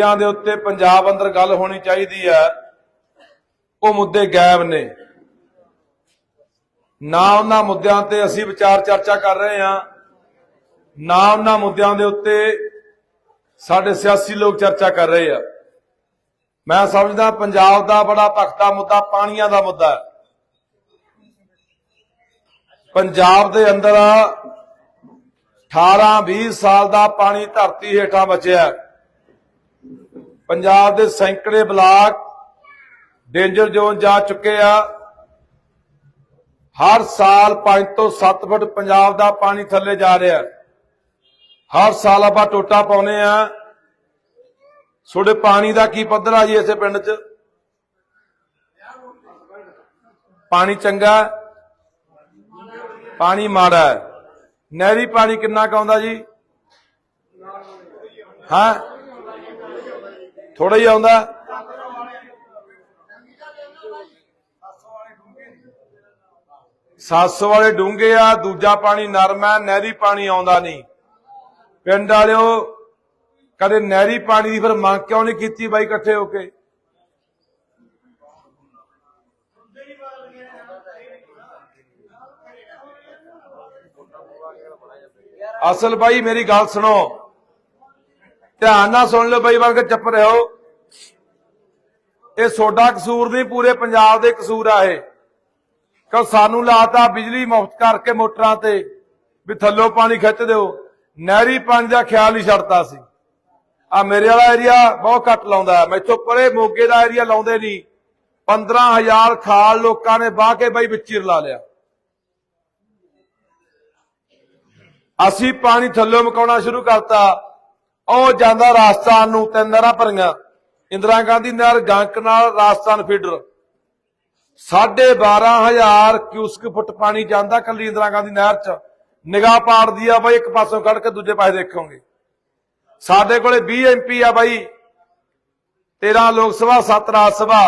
ਮੁੱਦਿਆਂ ਦੇ ਉੱਤੇ ਪੰਜਾਬ ਅੰਦਰ ਗੱਲ ਹੋਣੀ ਚਾਹੀਦੀ ਹੈ। ਉਹ ਮੁੱਦੇ ਗਾਇਬ ਨੇ। ਨਾ ਉਹਨਾਂ ਮੁੱਦਿਆਂ ਤੇ ਅਸੀਂ ਵਿਚਾਰ ਚਰਚਾ ਕਰ ਰਹੇ ਹਾਂ। ਨਾ ਉਹਨਾਂ ਮੁੱਦਿਆਂ ਦੇ ਉੱਤੇ ਸਾਡੇ ਸਿਆਸੀ ਲੋਕ ਚਰਚਾ ਕਰ ਰਹੇ ਆ। ਮੈਂ ਸਮਝਦਾ ਪੰਜਾਬ ਦਾ ਬੜਾ ਭਖਤਾ ਮੁੱਦਾ, ਪਾਣੀਆਂ ਦਾ ਮੁੱਦਾ ਹੈ। ਪੰਜਾਬ ਦੇ ਅੰਦਰ 18 20 ਸਾਲ ਦਾ ਪਾਣੀ ਧਰਤੀ ਹੇਠਾਂ ਬਚਿਆ ਪੰਜਾਬ ਦੇ ਸੈਂਕੜੇ ਬਲਾਕ ਡੇਂਜਰ ਜ਼ੋਨ ਜਾ ਚੁੱਕੇ ਆ। ਹਰ ਸਾਲ 5 ਤੋਂ 7 ਫੁੱਟ ਪੰਜਾਬ ਦਾ ਪਾਣੀ ਥੱਲੇ ਜਾ ਰਿਹਾ। ਹਰ ਸਾਲ ਆਪਾਂ ਟੋਟਾ ਪਾਉਨੇ ਆ। ਤੁਹਾਡੇ ਪਾਣੀ ਦਾ ਕੀ ਪੱਧਰ ਆ ਜੀ ਇਸੇ ਪਿੰਡ 'ਚ? ਪਾਣੀ ਚੰਗਾ ਪਾਣੀ ਮਾੜਾ ਹੈ। ਨਹਿਰੀ ਪਾਣੀ ਕਿੰਨਾ ਕੁ ਆਉਂਦਾ ਜੀ? ਹਾਂ? ਥੋੜਾ ਹੀ ਆਉਂਦਾ। ਸੱਸ ਵਾਲੇ ਡੂੰਘੇ ਆ, ਦੂਜਾ ਪਾਣੀ ਨਰਮ ਹੈ ਨਹਿਰੀ ਪਾਣੀ ਆਉਂਦਾ ਨਹੀਂ। ਪਿੰਡ ਵਾਲਿਓ, ਕਦੇ ਨਹਿਰੀ ਪਾਣੀ ਦੀ ਫਿਰ ਮੰਗ ਕਿਉਂ ਨਹੀਂ ਕੀਤੀ ਬਾਈ ਇਕੱਠੇ ਹੋ ਕੇ? ਅਸਲ ਬਾਈ ਮੇਰੀ ਗੱਲ ਸੁਣੋ। ਧਿਆਨ ਨਾਲ ਸੁਣ ਲਓ ਬਾਈ ਬਣ ਚੱਪ ਚੁੱਪ ਰਹੋ। ਇਹ ਸੋਡਾ ਕਸੂਰ ਨਹੀਂ, ਪੂਰੇ ਪੰਜਾਬ ਦੇ ਕਸੂਰ ਆ ਇਹ। ਕਿਉਂ ਸਾਨੂੰ ਲਾਤਾ ਬਿਜਲੀ ਮੁਫਤ ਕਰਕੇ ਮੋਟਰਾਂ ਤੇ, ਵੀ ਥੱਲੋਂ ਪਾਣੀ ਖਿੱਚ ਦਿਓ। ਨਹਿਰੀ ਪਾਣੀ ਦਾ ਖਿਆਲ ਹੀ ਛੱਡਤਾ ਸੀ। ਆ ਮੇਰੇ ਵਾਲਾ ਏਰੀਆ ਬਹੁਤ ਘੱਟ ਲਾਉਂਦਾ ਹੈ। ਮੈਥੋਂ ਪਰੇ ਮੋਗੇ ਦਾ ਏਰੀਆ ਲਾਉਂਦੇ ਨਹੀਂ। 15000 ਖਾਲ ਲੋਕਾਂ ਨੇ ਬਾਹ ਕੇ ਬਈ ਵਿੱਚ ਹੀ ਲਿਆ। ਅਸੀਂ ਪਾਣੀ ਥੱਲੋਂ ਮਕਾਉਣਾ ਸ਼ੁਰੂ ਕਰਤਾ। ਉਹ ਜਾਂਦਾ ਰਾਜਸਥਾਨ ਨੂੰ, ਤਿੰਨ ਨਹਿਰਾਂ ਭਰੀਆਂ। ਇੰਦਰਾ ਗਾਂਧੀ ਨਹਿਰ ਗੰਕ ਨਾਲ ਰਾਜਸਥਾਨ ਫੀਡਰ 12500 ਕਿਊਸਕ ਫੁੱਟ ਪਾਣੀ ਜਾਂਦਾ ਕੱਲੀ ਇੰਦਰਾ ਗਾਂਧੀ ਨਹਿਰ ਚ। ਨਿਗਾਹ ਪਾੜਦੀ ਆ ਬਾਈ, ਇੱਕ ਪਾਸੋਂ ਕੱਢ ਕੇ ਦੂਜੇ ਪਾਸੇ ਦੇਖੋਗੇ। ਸਾਡੇ ਕੋਲੇ 20 ਐਮਪੀ ਆ ਬਾਈ। 13 ਲੋਕ ਸਭਾ 7 ਰਾਜ ਸਭਾ।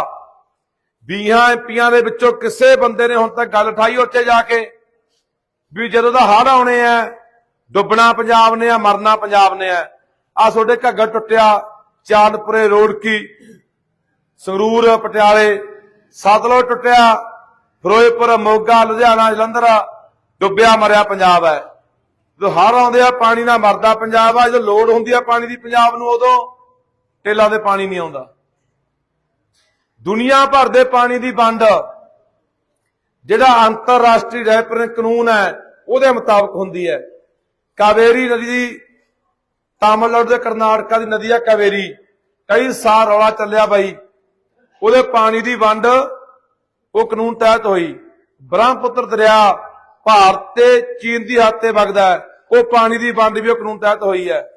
20 ਐਮਪੀਆਂ ਦੇ ਵਿੱਚੋਂ ਕਿਸੇ ਬੰਦੇ ਨੇ ਹੁਣ ਤੱਕ ਗੱਲ ਉਠਾਈ ਉੱਥੇ ਜਾ ਕੇ, ਵੀ ਜਦੋਂ ਦਾ ਹੜ ਆਉਣੇ ਆ, ਡੁੱਬਣਾ ਪੰਜਾਬ ਨੇ ਆ, ਮਰਨਾ ਪੰਜਾਬ ਨੇ ਆ। ਆ ਤੁਹਾਡੇ ਘੱਗਰ ਟੁੱਟਿਆ, ਚਾਂਦਪੁਰੇ ਰੋਡ ਕੀ? ਸੰਗਰੂਰ, ਪਟਿਆਲੇ, ਸਤਲੁਜ ਟੁੱਟਿਆ, ਫਿਰੋਜ਼ਪੁਰ, ਮੋਗਾ, ਲੁਧਿਆਣਾ, ਜਲੰਧਰ, ਡੁੱਬਿਆ, ਮਰਿਆ ਪੰਜਾਬ ਹੈ। ਜਦੋਂ ਹੜ੍ਹ ਆਉਂਦੇ ਆ, ਪਾਣੀ ਨਾਲ ਮਰਦਾ ਪੰਜਾਬ ਆ, ਜਦੋਂ ਲੋੜ ਹੁੰਦੀ ਆ ਪਾਣੀ ਦੀ ਪੰਜਾਬ ਨੂੰ, ਉਦੋਂ ਟੇਲਾਂ ਦੇ ਪਾਣੀ ਨਹੀਂ ਆਉਂਦਾ। ਦੁਨੀਆ ਭਰ ਦੇ ਪਾਣੀ ਦੀ ਵੰਡ, ਜਿਹੜਾ ਅੰਤਰਰਾਸ਼ਟਰੀ ਰੈਪਰਨ ਕਾਨੂੰਨ ਹੈ, ਉਹਦੇ ਮੁਤਾਬਕ ਹੁੰਦੀ ਹੈ। ਕਾਵੇਰੀ ਨਦੀ ਦੀ ਤਾਮਿਲਨਾਡੂ ਦੇ ਕਰਨਾਟਕਾ ਦੀ ਨਦੀ ਹੈ ਕਵੇਰੀ। ਕਈ ਸਾਲ ਰੌਲਾ ਚੱਲਿਆ ਬਾਈ। ਉਹਦੇ ਪਾਣੀ ਦੀ ਵੰਡ ਉਹ ਕਾਨੂੰਨ ਤਹਿਤ ਹੋਈ। ਬ੍ਰਹਮਪੁੱਤਰ ਦਰਿਆ ਭਾਰਤ ਤੇ ਚੀਨ ਦੀ ਹੱਦ ਤੇ ਵਗਦਾ ਹੈ। ਉਹ ਪਾਣੀ ਦੀ ਵੰਡ ਵੀ ਉਹ ਕਾਨੂੰਨ ਤਹਿਤ ਹੋਈ ਹੈ।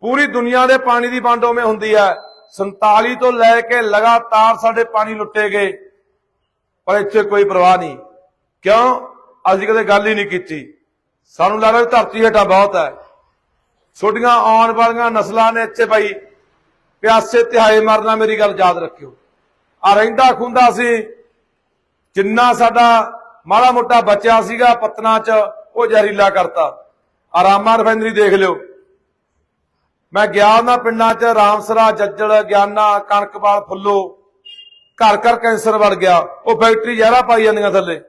ਪੂਰੀ ਦੁਨੀਆ ਦੇ ਪਾਣੀ ਦੀ ਵੰਡ ਉਵੇਂ ਹੁੰਦੀ ਹੈ। 47 ਤੋਂ ਲੈ ਕੇ ਲਗਾਤਾਰ ਸਾਡੇ ਪਾਣੀ ਲੁੱਟੇ ਗਏ। ਪਰ ਇੱਥੇ ਕੋਈ ਪਰਵਾਹ ਨਹੀਂ। ਕਿਉਂ? ਅਸੀਂ ਕਦੇ ਗੱਲ ਹੀ ਨਹੀਂ ਕੀਤੀ। ਸਾਨੂੰ ਲੱਗਦਾ ਧਰਤੀ ਹੇਠਾਂ ਬਹੁਤ ਹੈ। ਛੋਟੀਆਂ ਆਉਣ ਵਾਲੀਆਂ ਨਸਲਾਂ ਨੇ ਇੱਥੇ ਭਾਈ ਪਿਆਸੇ ਤਿਹਾਏ ਮਰਨਾ ਮੇਰੀ ਗੱਲ ਯਾਦ ਰੱਖਿਓ। ਆ ਰਹਿੰਦਾ ਖੁੰਦਾ ਸੀ, ਜਿੰਨਾ ਸਾਡਾ ਮਾੜਾ ਮੋਟਾ ਬਚਿਆ ਸੀਗਾ ਪਤਨਾ ਚ, ਉਹ ਜ਼ਹਿਰੀਲਾ ਕਰਤਾ। ਆਰਾਮਾ ਰਿਫਾਈਨਰੀ ਦੇਖ ਲਿਓ। ਮੈਂ ਗਿਆ ਨਾ ਪਿੰਡਾਂ ਚ, ਰਾਮਸਰਾ, ਜੱਜਲ, ਗਿਆਨਾ, ਕਣਕਵਾਲ, ਫੁੱਲੋ, ਘਰ ਘਰ ਕੈਂਸਰ ਵੜ ਗਿਆ। ਉਹ ਫੈਕਟਰੀ ਜ਼ਹਿਰਾ ਪਾਈ ਜਾਂਦੀਆਂ ਥੱਲੇ।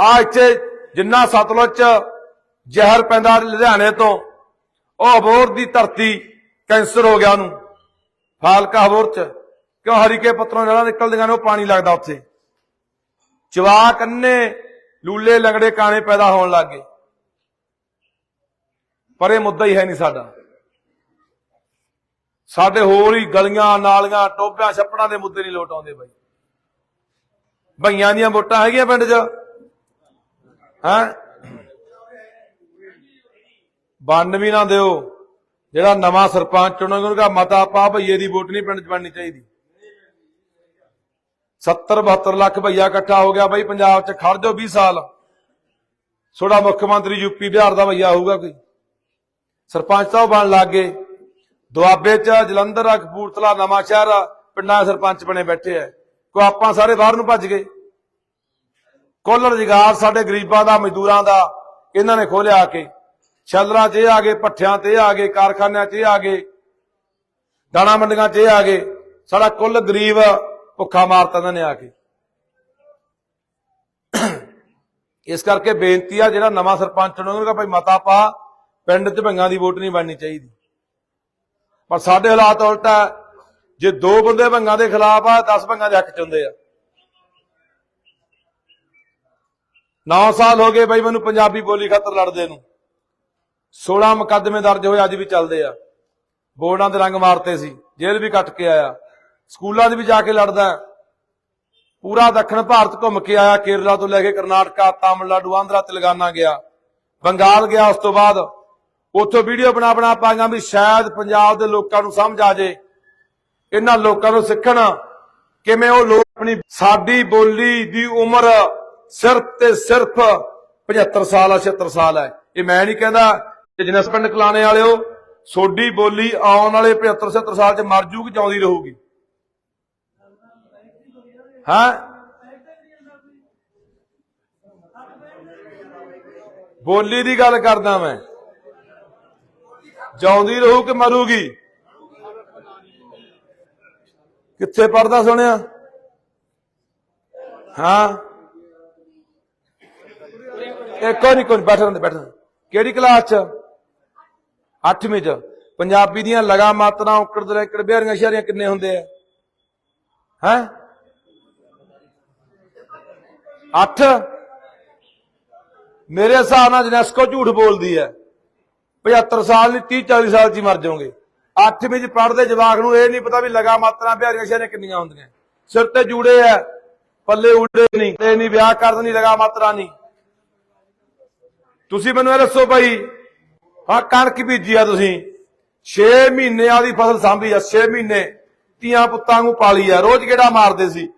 ਆ ਇੱਥੇ ਜਿੰਨਾ ਸਤਲੁਜ ਚ ਜ਼ਹਿਰ ਪੈਂਦਾ ਲੁਧਿਆਣੇ ਤੋਂ। ਉਹ ਅਬੋਰ ਦੀ ਧਰਤੀ ਕੈਂਸਰ ਹੋ ਗਿਆ ਉਹਨੂੰ। ਫਾਲਕਾ ਅਬੋਰ ਚ। ਕਿਉਂ ਹਰੀਕੇ ਪੱਤਰੋਂ ਜਿਹੜਾ ਨਿਕਲਦੀਆਂ ਨੇ, ਉਹ ਪਾਣੀ ਲੱਗਦਾ ਉੱਥੇ। ਜਵਾਕ ਅੰਨੇ ਲੂਲੇ ਲੰਗੜੇ ਕਾਣੇ ਪੈਦਾ ਹੋਣ ਲੱਗ ਗਏ। ਪਰ ਇਹ ਮੁੱਦਾ ਹੀ ਹੈ ਨਹੀਂ ਸਾਡਾ। ਸਾਡੇ ਹੋਰ ਹੀ ਗਲੀਆਂ, ਨਾਲੀਆਂ ਟੋਬਿਆਂ ਛੱਪੜਾਂ ਦੇ ਮੁੱਦੇ ਨਹੀਂ ਲੋਟ ਆਉਂਦੇ ਬਾਈ। ਭਈਆਂ ਦੀਆਂ ਵੋਟਾਂ ਹੈਗੀਆਂ ਪਿੰਡ 'ਚ। ਹਾਂ? ਬੰਨ ਵੀ ਨਾ ਦਿਓ। ਜਿਹੜਾ ਨਵਾਂ ਸਰਪੰਚ ਚੁਣੋਗੇ ਉਹਦਾ ਮਤਾ ਪਾ ਭਈਏ ਦੀ ਵੋਟ ਨਹੀਂ ਪਿੰਡ 'ਚ ਬਣਨੀ ਚਾਹੀਦੀ। 70 72 ਲੱਖ ਭਈਆ ਇਕੱਠਾ ਹੋ ਗਿਆ ਬਈ, ਪੰਜਾਬ 'ਚ ਖੜ ਜਾਓ 20 ਸਾਲ। ਥੋੜਾ ਮੁੱਖ ਮੰਤਰੀ ਯੂਪੀ ਬਿਹਾਰ ਦਾ ਭਈਆ ਹੋਊਗਾ ਕੋਈ। ਸਰਪੰਚ ਤਾਂ ਉਹ ਬਣ ਲੱਗ ਗਏ। ਦੁਆਬੇ 'ਚ ਜਲੰਧਰ ਆ ਕਪੂਰਥਲਾ, ਨਵਾਂ ਸ਼ਹਿਰ ਆ ਪਿੰਡਾਂ ਦੇ ਸਰਪੰਚ ਬਣੇ ਬੈਠੇ ਆ। ਕੋ ਆਪਾਂ ਸਾਰੇ ਬਾਹਰ ਨੂੰ ਭੱਜ ਗਏ। ਕੁੱਲ ਰੁਜ਼ਗਾਰ ਸਾਡੇ ਗਰੀਬਾਂ ਦਾ, ਮਜ਼ਦੂਰਾਂ ਦਾ, ਇਹਨਾਂ ਨੇ ਖੋਲਿਆ ਆ ਕੇ। ਛੱਲਰਾਂ 'ਚ ਇਹ ਆ ਗਏ ਪੱਠਿਆਂ ਤੇ ਆ ਗਏ, ਕਾਰਖਾਨਿਆਂ 'ਚ ਇਹ ਆ ਗਏ, ਦਾਣਾ ਮੰਡੀਆਂ 'ਚ ਇਹ ਆ ਗਏ। ਸਾਡਾ ਕੁੱਲ ਗਰੀਬ ਭੁੱਖਾ ਮਾਰਤਾ ਇਹਨਾਂ ਨੇ ਆ ਕੇ। ਇਸ ਕਰਕੇ ਬੇਨਤੀ ਆ, ਜਿਹੜਾ ਨਵਾਂ ਸਰਪੰਚ ਚੁਣੋਗੇ ਭਾਈ ਮਤਾ ਪਾ, ਪਿੰਡ 'ਚ ਭੰਗਾਂ ਦੀ ਵੋਟ ਨਹੀਂ ਬਣਨੀ ਚਾਹੀਦੀ। ਪਰ ਸਾਡੇ ਹਾਲਾਤ ਉਲਟਾ ਹੈ। ਜੇ ਦੋ ਬੰਦੇ ਭੰਗਾਂ ਦੇ ਖਿਲਾਫ ਆ 10 ਭੰਗਾਂ ਦੇ ਹੱਕ ਚ ਹੁੰਦੇ ਆ। 9 ਸਾਲ ਹੋ ਗਏ ਬਈ ਮੈਨੂੰ ਪੰਜਾਬੀ ਬੋਲੀ ਖਾਤਰ ਲੜਦੇ ਨੂੰ। 16 ਮੁਕੱਦਮੇ ਦਰਜ ਹੋਏ, ਅੱਜ ਵੀ ਚੱਲਦੇ ਆ। ਬੋਰਡਾਂ ਦੇ ਰੰਗ ਮਾਰਤੇ ਸੀ, ਜੇਲ੍ਹ ਵੀ ਕੱਟ ਕੇ ਆਇਆ। ਸਕੂਲਾਂ 'ਚ ਵੀ ਜਾ ਕੇ ਲੜਦਾ ਪੂਰਾ ਦੱਖਣ ਭਾਰਤ ਘੁੰਮ ਕੇ ਆਇਆ, ਕੇਰਲਾ ਤੋਂ ਲੈ ਕੇ ਕਰਨਾਟਕਾ, ਤਾਮਿਲਨਾਡੂ, ਆਂਧਰਾ, ਤੇਲੰਗਾਨਾ ਗਿਆ। ਬੰਗਾਲ ਗਿਆ, ਉਸ ਤੋਂ ਬਾਅਦ ਉੱਥੋਂ ਵੀਡੀਓ ਬਣਾ ਬਣਾ ਪਾਈਆਂ ਵੀ ਸ਼ਾਇਦ ਪੰਜਾਬ ਦੇ ਲੋਕਾਂ ਨੂੰ ਸਮਝ ਆ ਜੇ। ਇਹਨਾਂ ਲੋਕਾਂ ਨੂੰ ਸਿੱਖਣ ਕਿਵੇਂ ਉਹ ਲੋਕ ਆਪਣੀ ਸਾਡੀ ਬੋਲੀ ਦੀ ਉਮਰ ਸਿਰਫ ਤੇ ਸਿਰਫ 75 ਸਾਲ ਆ 76 ਸਾਲ ਹੈ ਇਹ ਮੈਂ ਨਹੀਂ ਕਹਿੰਦਾ ਕਿ ਜਿਨਸ ਪਿੰਡ ਕਲਾਣੇ ਵਾਲਿਓ ਸੋਡੀ ਬੋਲੀ ਆਉਣ ਵਾਲੇ 75 76 ਸਾਲ ਚ ਮਰ ਜੂਗੀ ਜਿਉਂਦੀ ਰਹੂਗੀ। ਹਾਂ? ਬੋਲੀ ਦੀ ਗੱਲ ਕਰਦਾ ਮੈਂ। ਜਿਉਂਦੀ ਰਹੂ ਕਿ ਮਰੂਗੀ? ਕਿੱਥੇ ਪੜਦਾ ਸੁਣਿਆ? ਹਾਂ? ਇਹ ਕੋਈ ਨਹੀਂ ਕੋਈ ਨੀ, ਬੈਠ ਰਹਿੰਦੇ ਬੈਠ ਕਿਹੜੀ ਕਲਾਸ ਚ? 8ਵੀਂ ਚ ਪੰਜਾਬੀ ਦੀਆਂ ਲਗਾ ਮਾਤਰਾ ਔਕੜ ਦੇ ਰੈਕੜ ਬਿਹਾਰੀਆਂ ਸ਼ਹਿਰੀਆਂ ਕਿੰਨੇ ਹੁੰਦੇ ਆ? ਹੈ? 8 ਮੇਰੇ ਹਿਸਾਬ ਨਾਲ ਜਨੈਸਕੋ ਝੂਠ ਬੋਲਦੀ ਹੈ। 75 ਸਾਲ ਨਹੀਂ 30 40 ਸਾਲ ਚ ਹੀ ਮਰ ਜਾਓਗੇ। 8ਵੀਂ ਚ ਪੜਦੇ ਜਵਾਕ ਨੂੰ ਇਹ ਨਹੀਂ ਪਤਾ ਵੀ ਲਗਾ ਮਾਤਰਾ, ਬਿਹਾਰੀਆਂ ਸ਼ਹਿਰੀਆਂ ਕਿੰਨੀਆਂ ਹੁੰਦੀਆਂ। ਸਿਰ ਤੇ ਜੂੜੇ ਆ ਪੱਲੇ ਉੜੇ ਨਹੀਂ। ਤੇ ਨਹੀਂ ਵਿਆਹ ਕਰਨ ਨਹੀਂ ਲਗਾ ਮਾਤਰਾ, ਨਹੀਂ। ਤੁਸੀਂ ਮੈਨੂੰ ਇਹ ਦੱਸੋ ਭਾਈ ਹਾਂ, ਕਣਕ ਬੀਜੀ ਆ ਤੁਸੀਂ। 6 ਮਹੀਨਿਆਂ ਦੀ ਫਸਲ ਸਾਂਭੀ ਆ 6 ਮਹੀਨੇ। ਤੀਆਂ ਪੁੱਤਾਂ ਨੂੰ ਪਾਲੀ ਆ। ਰੋਜ਼ ਕਿਹੜਾ ਮਾਰਦੇ ਸੀ?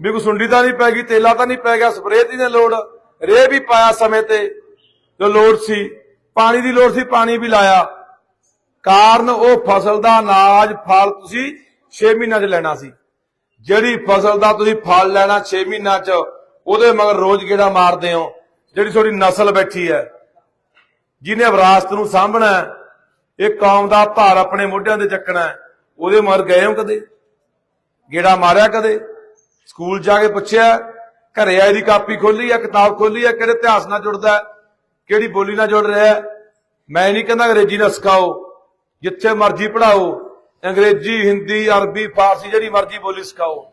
ਵੀ ਕੋਈ ਸੁੰਡੀ ਤਾਂ ਨਹੀਂ ਪੈ ਗਈ, ਤੇਲਾ ਤਾਂ ਨਹੀਂ ਪੈ ਗਿਆ, ਸਪਰੇਅ ਦੀ ਨਹੀਂ ਲੋੜ। ਰੇ ਵੀ ਪਾਇਆ ਸਮੇਂ ਤੇ, ਜੋ ਲੋੜ ਸੀ। ਪਾਣੀ ਦੀ ਲੋੜ ਸੀ, ਪਾਣੀ ਵੀ ਲਾਇਆ। ਕਾਰਨ ਉਹ ਫਸਲ ਦਾ ਅਨਾਜ, ਫਲ ਤੁਸੀਂ 6 ਮਹੀਨਿਆਂ 'ਚ ਲੈਣਾ ਸੀ। ਜਿਹੜੀ ਫਸਲ ਦਾ ਤੁਸੀਂ ਫਲ ਲੈਣਾ 6 ਮਹੀਨਿਆਂ 'ਚ, ਉਹਦੇ ਮਗਰ ਰੋਜ਼ ਕਿਹੜਾ ਮਾਰਦੇ ਹੋ? ਜਿਹੜੀ ਤੁਹਾਡੀ ਨਸਲ ਬੈਠੀ ਹੈ। ਜਿਹਨੇ ਵਿਰਾਸਤ ਨੂੰ ਸਾਂਭਣਾ ਇਹ ਕੌਮ ਦਾ ਭਾਰ ਆਪਣੇ ਮੋਢਿਆਂ ਤੇ ਚੱਕਣਾ ਉਹਦੇ ਮਗਰ ਗਏ ਹੋ ਕਦੇ? ਗੇੜਾ ਮਾਰਿਆ ਕਦੇ? ਸਕੂਲ ਜਾ ਕੇ ਪੁੱਛਿਆ, ਘਰੇ ਆਏ ਦੀ ਕਾਪੀ ਖੋਲੀ ਆ ਕਿਤਾਬ ਖੋਲੀ ਆ ਕਿਹੜੇ ਇਤਿਹਾਸ ਨਾਲ ਜੁੜਦਾ ਕਿਹੜੀ ਬੋਲੀ ਨਾਲ ਜੁੜ ਰਿਹਾ ਮੈਂ ਨਹੀਂ ਕਹਿੰਦਾ ਅੰਗਰੇਜ਼ੀ ਨਾਲ ਸਿਖਾਓ, ਜਿੱਥੇ ਮਰਜ਼ੀ ਪੜਾਓ ਅੰਗਰੇਜ਼ੀ, ਹਿੰਦੀ, ਅਰਬੀ, ਫਾਰਸੀ, ਜਿਹੜੀ ਮਰਜ਼ੀ ਬੋਲੀ ਸਿਖਾਓ।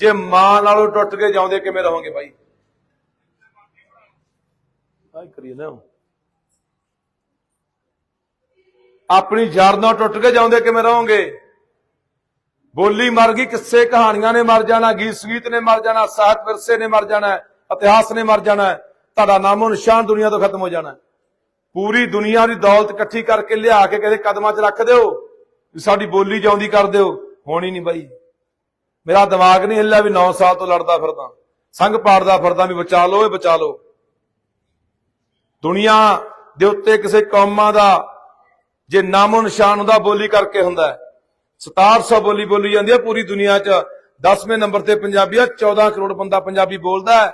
ਜੇ ਮਾਂ ਨਾਲੋਂ ਟੁੱਟ ਕੇ ਜਾਉਂਦੇ, ਕਿਵੇਂ ਰਹੋਗੇ ਭਾਈ ਆਈ ਕਰੀਏ ਨਾ ਆਪਣੀ ਜੜ ਨਾਲ ਟੁੱਟ ਕੇ ਜਾਉਂਦੇ ਕਿਵੇਂ ਰਹੋਗੇ? ਬੋਲੀ ਮਰ ਗਈ, ਕਿੱਸੇ ਕਹਾਣੀਆਂ ਨੇ ਮਰ ਜਾਣਾ ਗੀਤ ਸੰਗੀਤ ਨੇ ਮਰ ਜਾਣਾ ਸਾਹਿਤ ਵਿਰਸੇ ਨੇ ਮਰ ਜਾਣਾ, ਇਤਿਹਾਸ ਨੇ ਮਰ ਜਾਣਾ, ਤੁਹਾਡਾ ਨਾਮੋ ਨਿਸ਼ਾਨ ਦੁਨੀਆ ਤੋਂ ਖਤਮ ਹੋ ਜਾਣਾ। ਪੂਰੀ ਦੁਨੀਆ ਦੀ ਦੌਲਤ ਇਕੱਠੀ ਕਰਕੇ ਲਿਆ ਕੇ ਕਿਸੇ ਕਦਮਾਂ 'ਚ ਰੱਖ ਦਿਓ, ਵੀ ਸਾਡੀ ਬੋਲੀ ਜਿਉਂਦੀ ਕਰ ਦਿਓ। ਹੋਣੀ ਨਹੀਂ ਬਾਈ। ਮੇਰਾ ਦਿਮਾਗ ਨਹੀਂ ਹਿੱਲਿਆ ਵੀ 9 ਸਾਲ ਤੋਂ ਲੜਦਾ ਫਿਰਦਾ। ਸੰਗ ਪਾੜਦਾ ਫਿਰਦਾ ਵੀ ਬਚਾ ਲਓ, ਇਹ ਬਚਾ ਲਓ। ਦੁਨੀਆ ਦੇ ਉੱਤੇ ਕਿਸੇ ਕੌਮਾਂ ਦਾ ਜੇ ਨਾਮੋ ਨਿਸ਼ਾਨ ਹੁੰਦਾ ਬੋਲੀ ਕਰਕੇ ਹੁੰਦਾ ਹੈ। 6700 ਬੋਲੀ ਬੋਲੀ ਜਾਂਦੀ ਹੈ ਪੂਰੀ ਦੁਨੀਆ 'ਚ। 10ਵੇਂ ਨੰਬਰ ਤੇ ਪੰਜਾਬੀ ਆ 14 ਕਰੋੜ ਬੰਦਾ ਪੰਜਾਬੀ ਬੋਲਦਾ ਹੈ।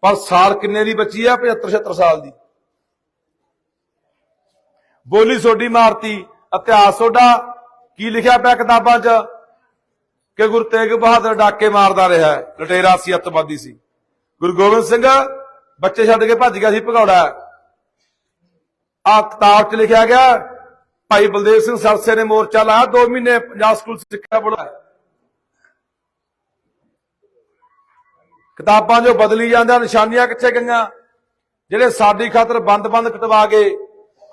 ਪਰ ਸਾਲ ਕਿੰਨੇ ਦੀ ਬੱਚੀ ਆ? 75 76 ਸਾਲ ਦੀ। ਬੋਲੀ ਸੋਡੀ ਮਾਰਤੀ, ਇਤਿਹਾਸ ਸੋਡਾ ਕੀ ਲਿਖਿਆ ਪਿਆ ਕਿਤਾਬਾਂ 'ਚ? ਕਿ ਗੁਰੂ ਤੇਗ ਬਹਾਦਰ ਡਾਕੇ ਮਾਰਦਾ ਰਿਹਾ ਲਟੇਰਾ ਸੀ, ਅੱਤਵਾਦੀ ਸੀ। ਗੁਰੂ ਗੋਬਿੰਦ ਸਿੰਘ ਬੱਚੇ ਛੱਡ ਕੇ ਭੱਜ ਗਿਆ ਸੀ ਭਗੌੜਾ। ਆ ਕਿਤਾਬ 'ਚ ਲਿਖਿਆ ਗਿਆ ਭਾਈ ਬਲਦੇਵ ਸਿੰਘ ਸਰਸੇ ਨੇ ਮੋਰਚਾ ਲਾਇਆ 2 ਮਹੀਨੇ ਪੰਜਾਬ ਸਕੂਲ ਸਿੱਖਿਆ ਬੋਰਡ ਕਿਤਾਬਾਂ ਜੋ ਬਦਲੀ ਜਾਂਦੇ ਨਿਸ਼ਾਨੀਆਂ ਕਿੱਥੇ ਗਈਆਂ? ਜਿਹੜੇ ਸਾਡੀ ਖਾਤਰ ਬੰਦ-ਬੰਦ ਕਟਵਾ ਗਏ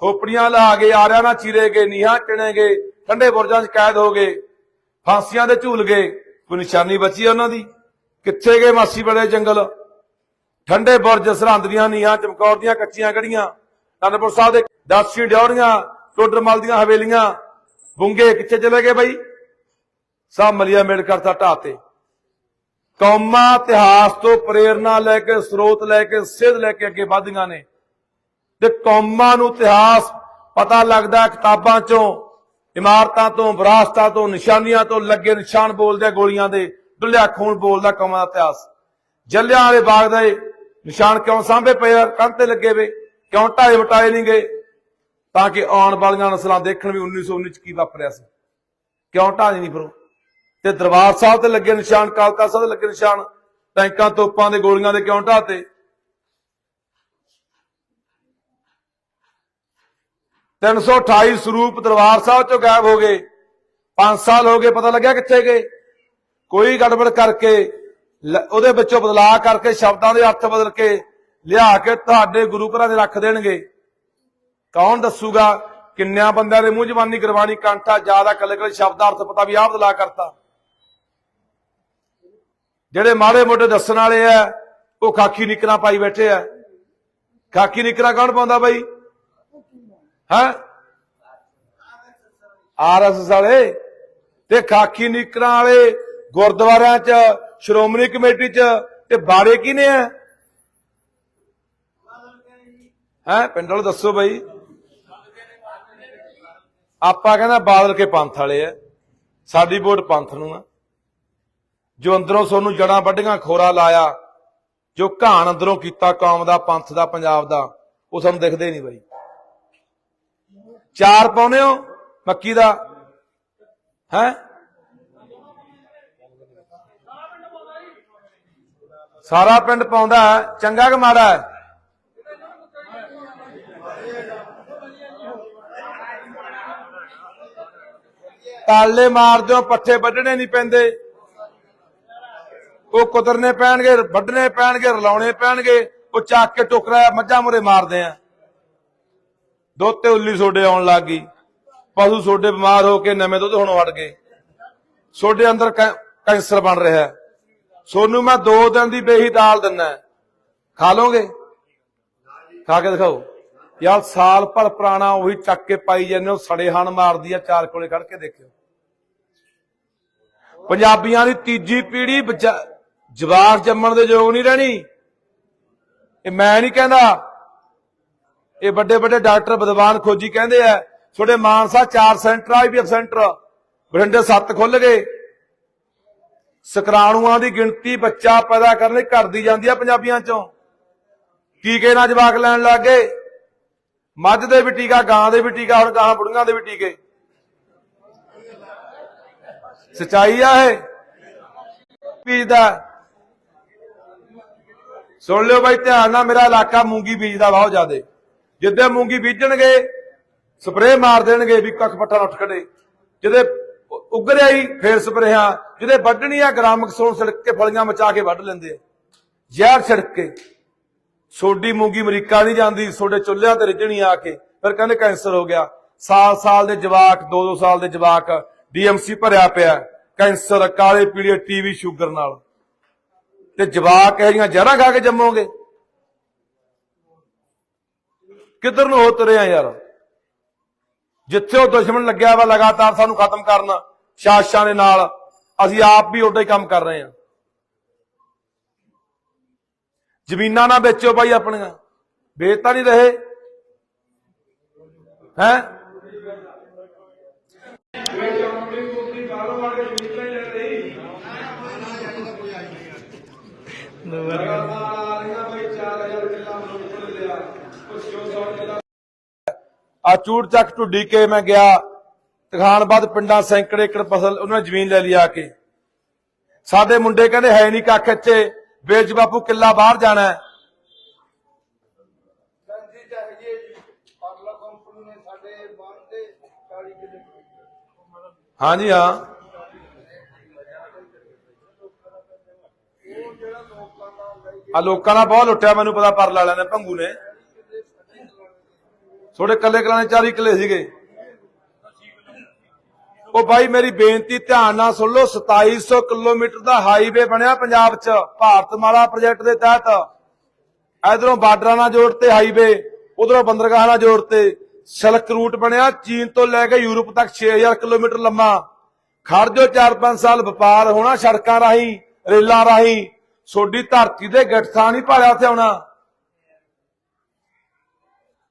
ਖੋਪੜੀਆਂ ਲਾ ਗਏ ਆਰਿਆਂ ਨਾਲ ਚੀਰੇ ਗਏ, ਨੀਹਾਂ ਚਿਣੇ ਗਏ, ਠੰਡੇ ਬੁਰਜਾਂ 'ਚ ਕੈਦ ਹੋ ਗਏ, ਫਾਂਸੀਆਂ ਦੇ ਝੂਲ ਗਏ, ਕੋਈ ਨਿਸ਼ਾਨੀ ਬਚੀ ਹੈ ਉਹਨਾਂ ਦੀ? ਕਿੱਥੇ ਗਏ ਮਾਸੀ ਬੜੇ ਜੰਗਲ? ਠੰਡੇ ਬੁਰਜ, ਸਰਹੰਦ ਦੀਆਂ ਨੀਹਾਂ, ਚਮਕੌਰ ਦੀਆਂ ਕੱਚੀਆਂ ਗੜੀਆਂ, ਅਨੰਦਪੁਰ ਸਾਹਿਬ ਦੇ ਦਾਸੀ ਡਿਉੜੀਆਂ ਟੋਡਰਮਲ ਦੀਆਂ ਹਵੇਲੀਆਂ। ਬੁੰਗੇ ਕਿੱਥੇ ਚਲੇ ਗਏ ਬਈ? ਸਭ ਮਲੀਆ ਮੇੜ ਕਰਤਾ ਢਾਤੇ ਕੌਮਾਂ ਇਤਿਹਾਸ ਤੋਂ ਪ੍ਰੇਰਣਾ ਲੈ ਕੇ, ਸਰੋਤ ਲੈ ਕੇ, ਸਿੱਧ ਲੈ ਕੇ ਅੱਗੇ ਵਧੀਆਂ ਨੇ। ਤੇ ਕੌਮਾਂ ਨੂੰ ਇਤਿਹਾਸ ਪਤਾ ਲੱਗਦਾ ਕਿਤਾਬਾਂ ਚੋਂ, ਇਮਾਰਤਾਂ ਤੋਂ, ਵਿਰਾਸਤਾਂ ਤੋਂ, ਨਿਸ਼ਾਨੀਆਂ ਤੋਂ ਲੱਗੇ ਨਿਸ਼ਾਨ ਬੋਲਦੇ ਗੋਲੀਆਂ ਦੇ, ਡੁੱਲਿਆ ਖੂਨ ਬੋਲਦਾ ਕੌਮਾਂ ਦਾ ਇਤਿਹਾਸ। ਜੱਲਿਆਂ ਵਾਲੇ ਬਾਗ ਦੇ ਨਿਸ਼ਾਨ ਕਿਉਂ ਸਾਂਭੇ ਪਏ ਆ? ਤੇ ਲੱਗੇ ਵੇ। ਕਿਉਂ ਢਾਏ ਵਟਾਏ ਨਹੀਂ ਗਏ? ਤਾਂ ਕਿ ਆਉਣ ਵਾਲੀਆਂ ਨਸਲਾਂ ਦੇਖਣ ਵੀ 1919 ਚ ਕੀ ਵਾਪਰਿਆ ਸੀ। ਕਿਉਂ ਢਾਣੀ ਨਹੀਂ ਫਿਰ? ਤੇ ਦਰਬਾਰ ਸਾਹਿਬ ਤੇ ਲੱਗੇ ਨਿਸ਼ਾਨ ਕਾਲਕਾ ਸਾਹਿਬ ਤੇ ਲੱਗੇ ਨਿਸ਼ਾਨ ਟੈਂਕਾਂ ਤੋਪਾਂ ਦੇ ਗੋਲੀਆਂ ਦੇ ਕਿਉਂ ਢਾਤੇ 328 ਸਰੂਪ ਦਰਬਾਰ ਸਾਹਿਬ ਚੋਂ ਗਾਇਬ ਹੋ ਗਏ। 5 ਸਾਲ ਹੋ ਗਏ, ਪਤਾ ਲੱਗਿਆ ਕਿੱਥੇ ਗਏ? ਕੋਈ ਗੜਬੜ ਕਰਕੇ ਉਹਦੇ ਵਿੱਚੋਂ ਬਦਲਾਅ ਕਰਕੇ, ਸ਼ਬਦਾਂ ਦੇ ਅਰਥ ਬਦਲ ਕੇ, ਲਿਆ ਕੇ ਤੁਹਾਡੇ ਗੁਰੂ ਘਰਾਂ ਦੇ ਰੱਖ ਦੇਣਗੇ। ਕੌਣ ਦੱਸੂਗਾ? ਕਿੰਨਿਆਂ ਬੰਦਿਆਂ ਦੇ ਮੂੰਹ ਜ਼ਬਾਨੀ ਗੁਰਬਾਣੀ ਕੰਠਾ ਜ਼ਿਆਦਾ ਕੱਲੇ ਕੱਲੇ ਸ਼ਬਦ ਅਰਥ ਪਤਾ ਵੀ ਆਹ ਬਦਲਾ ਕਰਤਾ। ਜਿਹੜੇ ਮਾੜੇ ਮੋਟੇ ਦੱਸਣ ਵਾਲੇ ਆ ਉਹ ਖਾਕੀ ਨਿਕਰਾਂ ਪਾਈ ਬੈਠੇ ਆ ਖਾਕੀ ਨਿਕਰਾਂ ਕੌਣ ਪਾਉਂਦਾ ਬਾਈ? ਹੈ? ਆਰਐਸਐਸ ਵਾਲੇ। ਤੇ ਖਾਕੀ ਨਿਕਰਾਂ ਵਾਲੇ ਗੁਰਦੁਆਰਿਆਂ 'ਚ, ਸ਼੍ਰੋਮਣੀ ਕਮੇਟੀ 'ਚ, ਤੇ ਬਾੜੇ ਕਿਨੇ ਆ ਹੈ? ਪਿੰਡ ਵਾਲੇ ਦੱਸੋ ਬਾਈ। ਆਪਾਂ ਕਹਿੰਦਾ ਬਾਦਲ ਕੇ ਪੰਥ ਵਾਲੇ ਆ ਸਾਡੀ ਵੋਟ ਪੰਥ ਨੂੰ ਆ ਜੋ ਅੰਦਰੋਂ ਸੋਨੂੰ ਜੜਾਂ ਵੱਢੀਆਂ ਖੋਰਾ ਲਾਇਆ ਜੋ ਘਾਣ ਅੰਦਰੋਂ ਕੀਤਾ ਕੌਮ ਦਾ ਪੰਥ ਦਾ ਪੰਜਾਬ ਦਾ ਉਹ ਸਾਨੂੰ ਦਿਖਦੇ ਨਹੀਂ ਬਾਈ। ਚਾਰ ਪਾਉਨੇ ਹੋ ਮੱਕੀ ਦਾ? ਹੈ? ਸਾਰਾ ਪਿੰਡ ਪਾਉਂਦਾ ਹੈ, ਚੰਗਾ ਕਿ ਮਾੜਾ ਹੈ ਤਾਲੇ ਮਾਰਦੇ ਹੋ ਪੱਠੇ ਵੱਢਣੇ ਨਹੀਂ ਪੈਂਦੇ। ਉਹ ਕੁਦਰਨੇ ਪੈਣਗੇ, ਵੱਢਣੇ ਪੈਣਗੇ, ਰਲਾਉਣੇ ਪੈਣਗੇ। ਉਹ ਚੱਕ ਕੇ ਟੋਕਰਾ ਮੱਝਾਂ ਮੁਰੇ ਮਾਰਦੇ ਆ। ਦੁੱਧ ਤੇ ਉੱਲੀ ਸੋਡੇ ਆਉਣ ਲੱਗ ਗਈ। ਪਸ਼ੂ ਸੋਡੇ ਬਿਮਾਰ ਹੋ ਕੇ ਨਵੇਂ ਦੁੱਧ ਹੁਣ ਵੜ ਗਏ। ਸੋਡੇ ਅੰਦਰ ਕੈਂਸਰ ਬਣ ਰਿਹਾ ਸੋਨੂੰ ਮੈਂ 2 ਦਿਨ ਦੀ ਬੇਹੀ ਦਾਲ ਦਿੰਨਾ ਹੈ। ਖਾ ਲੋਗੇ ਖਾ ਕੇ ਦਿਖਾਓ। ਯਾਰ ਸਾਲ ਭਰ ਪੁਰਾਣਾ ਉਹੀ ਚੱਕ ਕੇ ਪਾਈ ਜਾਂਦੇ ਹੋ ਸੜੇ ਹਣ ਮਾਰਦੀ ਆ, ਚਾਰ ਕੋਲੇ ਖੜ ਕੇ ਦੇਖਿਓ। ਪੰਜਾਬੀਆਂ ਦੀ ਤੀਜੀ ਪੀੜ੍ਹੀ ਬੱਚਾ- ਜਵਾਕ ਜੰਮਣ ਦੇ ਯੋਗ ਨਹੀਂ ਰਹਿਣੀ। ਇਹ ਮੈਂ ਨਹੀਂ ਕਹਿੰਦਾ। ਇਹ ਵੱਡੇ ਵੱਡੇ ਡਾਕਟਰ ਵਿਦਵਾਨ ਖੋਜੀ ਕਹਿੰਦੇ ਆ, ਤੁਹਾਡੇ ਮਾਨਸਾ ਚਾਰ ਸੈਂਟਰ ਆਈਪੀਐਫ ਸੈਂਟਰ। ਬਰਿੰਡੇ ਸੱਤ ਖੁੱਲ ਗਏ। ਸਕਰਾਣੂਆਂ ਦੀ ਗਿਣਤੀ ਬੱਚਾ ਪੈਦਾ ਕਰਨ ਲਈ ਘਟਦੀ ਜਾਂਦੀ ਆ ਪੰਜਾਬੀਆਂ ਚੋਂ। ਟੀਕੇ ਨਾਲ ਜਵਾਕ ਲੈਣ ਲੱਗ ਗਏ? ਮੱਝ ਦੇ ਵੀ ਟੀਕਾ, ਗਾਂ ਦੇ ਵੀ ਟੀਕਾ, ਹੁਣ ਗਾਂ ਬੁੜੀਆਂ ਦੇ ਵੀ ਟੀਕੇ। ਸਚਾਈ ਆ ਇਹ? ਬੀਜਦਾ ਸੁਣ ਲਿਓ ਬਾਈ, ਧਿਆਨ ਨਾਲ, ਮੇਰਾ ਇਲਾਕਾ ਮੂੰਗੀ ਬੀਜਦਾ ਬਹੁਤ ਜ਼ਿਆਦੇ। ਜਿੱਦੇ ਮੂੰਗੀ ਬੀਜਣਗੇ, ਸਪਰੇਅ ਮਾਰ ਦੇਣਗੇ ਵੀ ਕੱਖ ਪੱਟਾ ਉੱਠ ਖੜੇ ਜਿਹਦੇ ਉਗਰਿਆ ਹੀ, ਫੇਰ ਸਪਰੇਹਾਂ ਜਿਹਦੇ ਵੱਢਣੀ ਆ, ਗ੍ਰਾਮ ਕਸੋਣ ਸੜਕ ਕੇ ਫਲੀਆਂ ਮਚਾ ਕੇ ਵੱਢ ਲੈਂਦੇ ਜ਼ਹਿਰ ਛਿੜਕ ਕੇ। ਸੋਡੀ ਮੂੰਗੀ ਅਮਰੀਕਾ ਨਹੀਂ ਜਾਂਦੀ ਤੁਹਾਡੇ ਚੁੱਲ੍ਹਿਆਂ ਤੇ ਰਿੱਝਣੀ ਆ ਕੇ। ਫਿਰ ਕਹਿੰਦੇ ਕੈਂਸਰ ਹੋ ਗਿਆ। ਸਾਲ ਸਾਲ ਦੇ ਜਵਾਕ 2-2 ਸਾਲ ਦੇ ਜਵਾਕ ਡੀਐਮਸੀ ਭਰਿਆ ਪਿਆ ਕੈਂਸਰ, ਕਾਲੇ ਪੀਲੀਏ ਟੀਵੀ, ਸ਼ੂਗਰ ਨਾਲ। ਤੇ ਜਵਾਕ ਇਹ ਜੀਆਂ ਜ਼ਹਿਰਾਂ ਖਾ ਕੇ ਜੰਮੋਗੇ? ਕਿੱਧਰ ਨੂੰ ਹੋ ਤੁਰੇ ਆ ਯਾਰ? ਜਿੱਥੇ ਉਹ ਦੁਸ਼ਮਣ ਲੱਗਿਆ ਵਾ ਲਗਾਤਾਰ ਸਾਨੂੰ ਖਤਮ ਕਰਨਾ, ਸ਼ਾਸਕਾਂ ਦੇ ਨਾਲ, ਅਸੀਂ ਆਪ ਵੀ ਉੱਡਾ ਹੀ ਕੰਮ ਕਰ ਰਹੇ ਹਾਂ। ਜ਼ਮੀਨਾਂ ਨਾ ਵੇਚੋ ਬਾਈ ਆਪਣੀਆਂ। ਵੇਚ ਤਾਂ ਨਹੀਂ ਰਹੇ। ਹੈ? ਆ ਚੂੜ ਚੱਕ ਢੁੱਡੀ ਕੇ ਮੈਂ ਗਿਆ ਤਖਾਨਬਾਦ ਪਿੰਡਾਂ ਸੈਂਕੜੇ ਏਕੜ ਫਸਲ ਉਹਨਾਂ ਨੇ ਜ਼ਮੀਨ ਲੈ ਲਈ ਆ ਕੇ। ਸਾਡੇ ਮੁੰਡੇ ਕਹਿੰਦੇ ਹੈ ਨਹੀਂ ਕੱਖ ਇੱਥੇ ਵੇਚ ਬਾਪੂ ਕਿੱਲਾ ਬਾਹਰ ਜਾਣਾ ਹੈ। ਗਾਂਧੀ ਚਾਹੀਏ ਜੀ ਪਾਰਲਾ ਕੰਪਨੀ ਨੇ ਸਾਡੇ ਬੰਦ ਦੇ 40 ਕਿਲੇ। ਹਾਂਜੀ ਹਾਂ ਉਹ ਜਿਹੜਾ ਲੋਕਾਂ ਦਾ ਲਈ ਆ ਲੋਕਾਂ ਦਾ ਬਹੁਤ ਲੁੱਟਿਆ, ਮੈਨੂੰ ਪਤਾ ਪਰ ਲਾ ਲੈਣੇ ਭੰਗੂ ਨੇ। ਥੋੜੇ ਕੱਲੇ ਕਲਾਣੇ ਚਾਰੀ ਕਿੱਲੇ ਸੀਗੇ। ਉਹ ਬਾਈ, ਮੇਰੀ ਬੇਨਤੀ ਧਿਆਨ ਨਾਲ ਸੁਣ ਲਓ 2700 ਕਿਲੋਮੀਟਰ ਦਾ ਹਾਈਵੇ ਬਣਿਆ ਪੰਜਾਬ 'ਚ ਭਾਰਤਮਾਲਾ ਪ੍ਰੋਜੈਕਟ ਦੇ ਤਹਿਤ। ਇਧਰੋਂ ਬਾਰਡਰਾਂ ਨਾਲ ਜੋੜਤੇ ਹਾਈਵੇ ਉਧਰੋਂ ਬੰਦਰਗਾਹ ਨਾਲ ਜੋੜਤੇ ਸਲਕ ਰੂਟ ਬਣਿਆ, ਚੀਨ ਤੋਂ ਲੈ ਕੇ ਯੂਰਪ ਤੱਕ 6000 ਕਿਲੋਮੀਟਰ ਲੰਮਾ। ਖੜ ਜੋ 4-5 ਸਾਲ ਵਪਾਰ ਹੋਣਾ ਸੜਕਾਂ ਰਾਹੀਂ, ਰੇਲਾਂ ਰਾਹੀਂ। ਸੋਡੀ ਧਰਤੀ ਦੇ ਗਿੱਠਾਂ ਨਹੀਂ ਭਾਲਿਆ ਉੱਥੇ ਆਉਣਾ।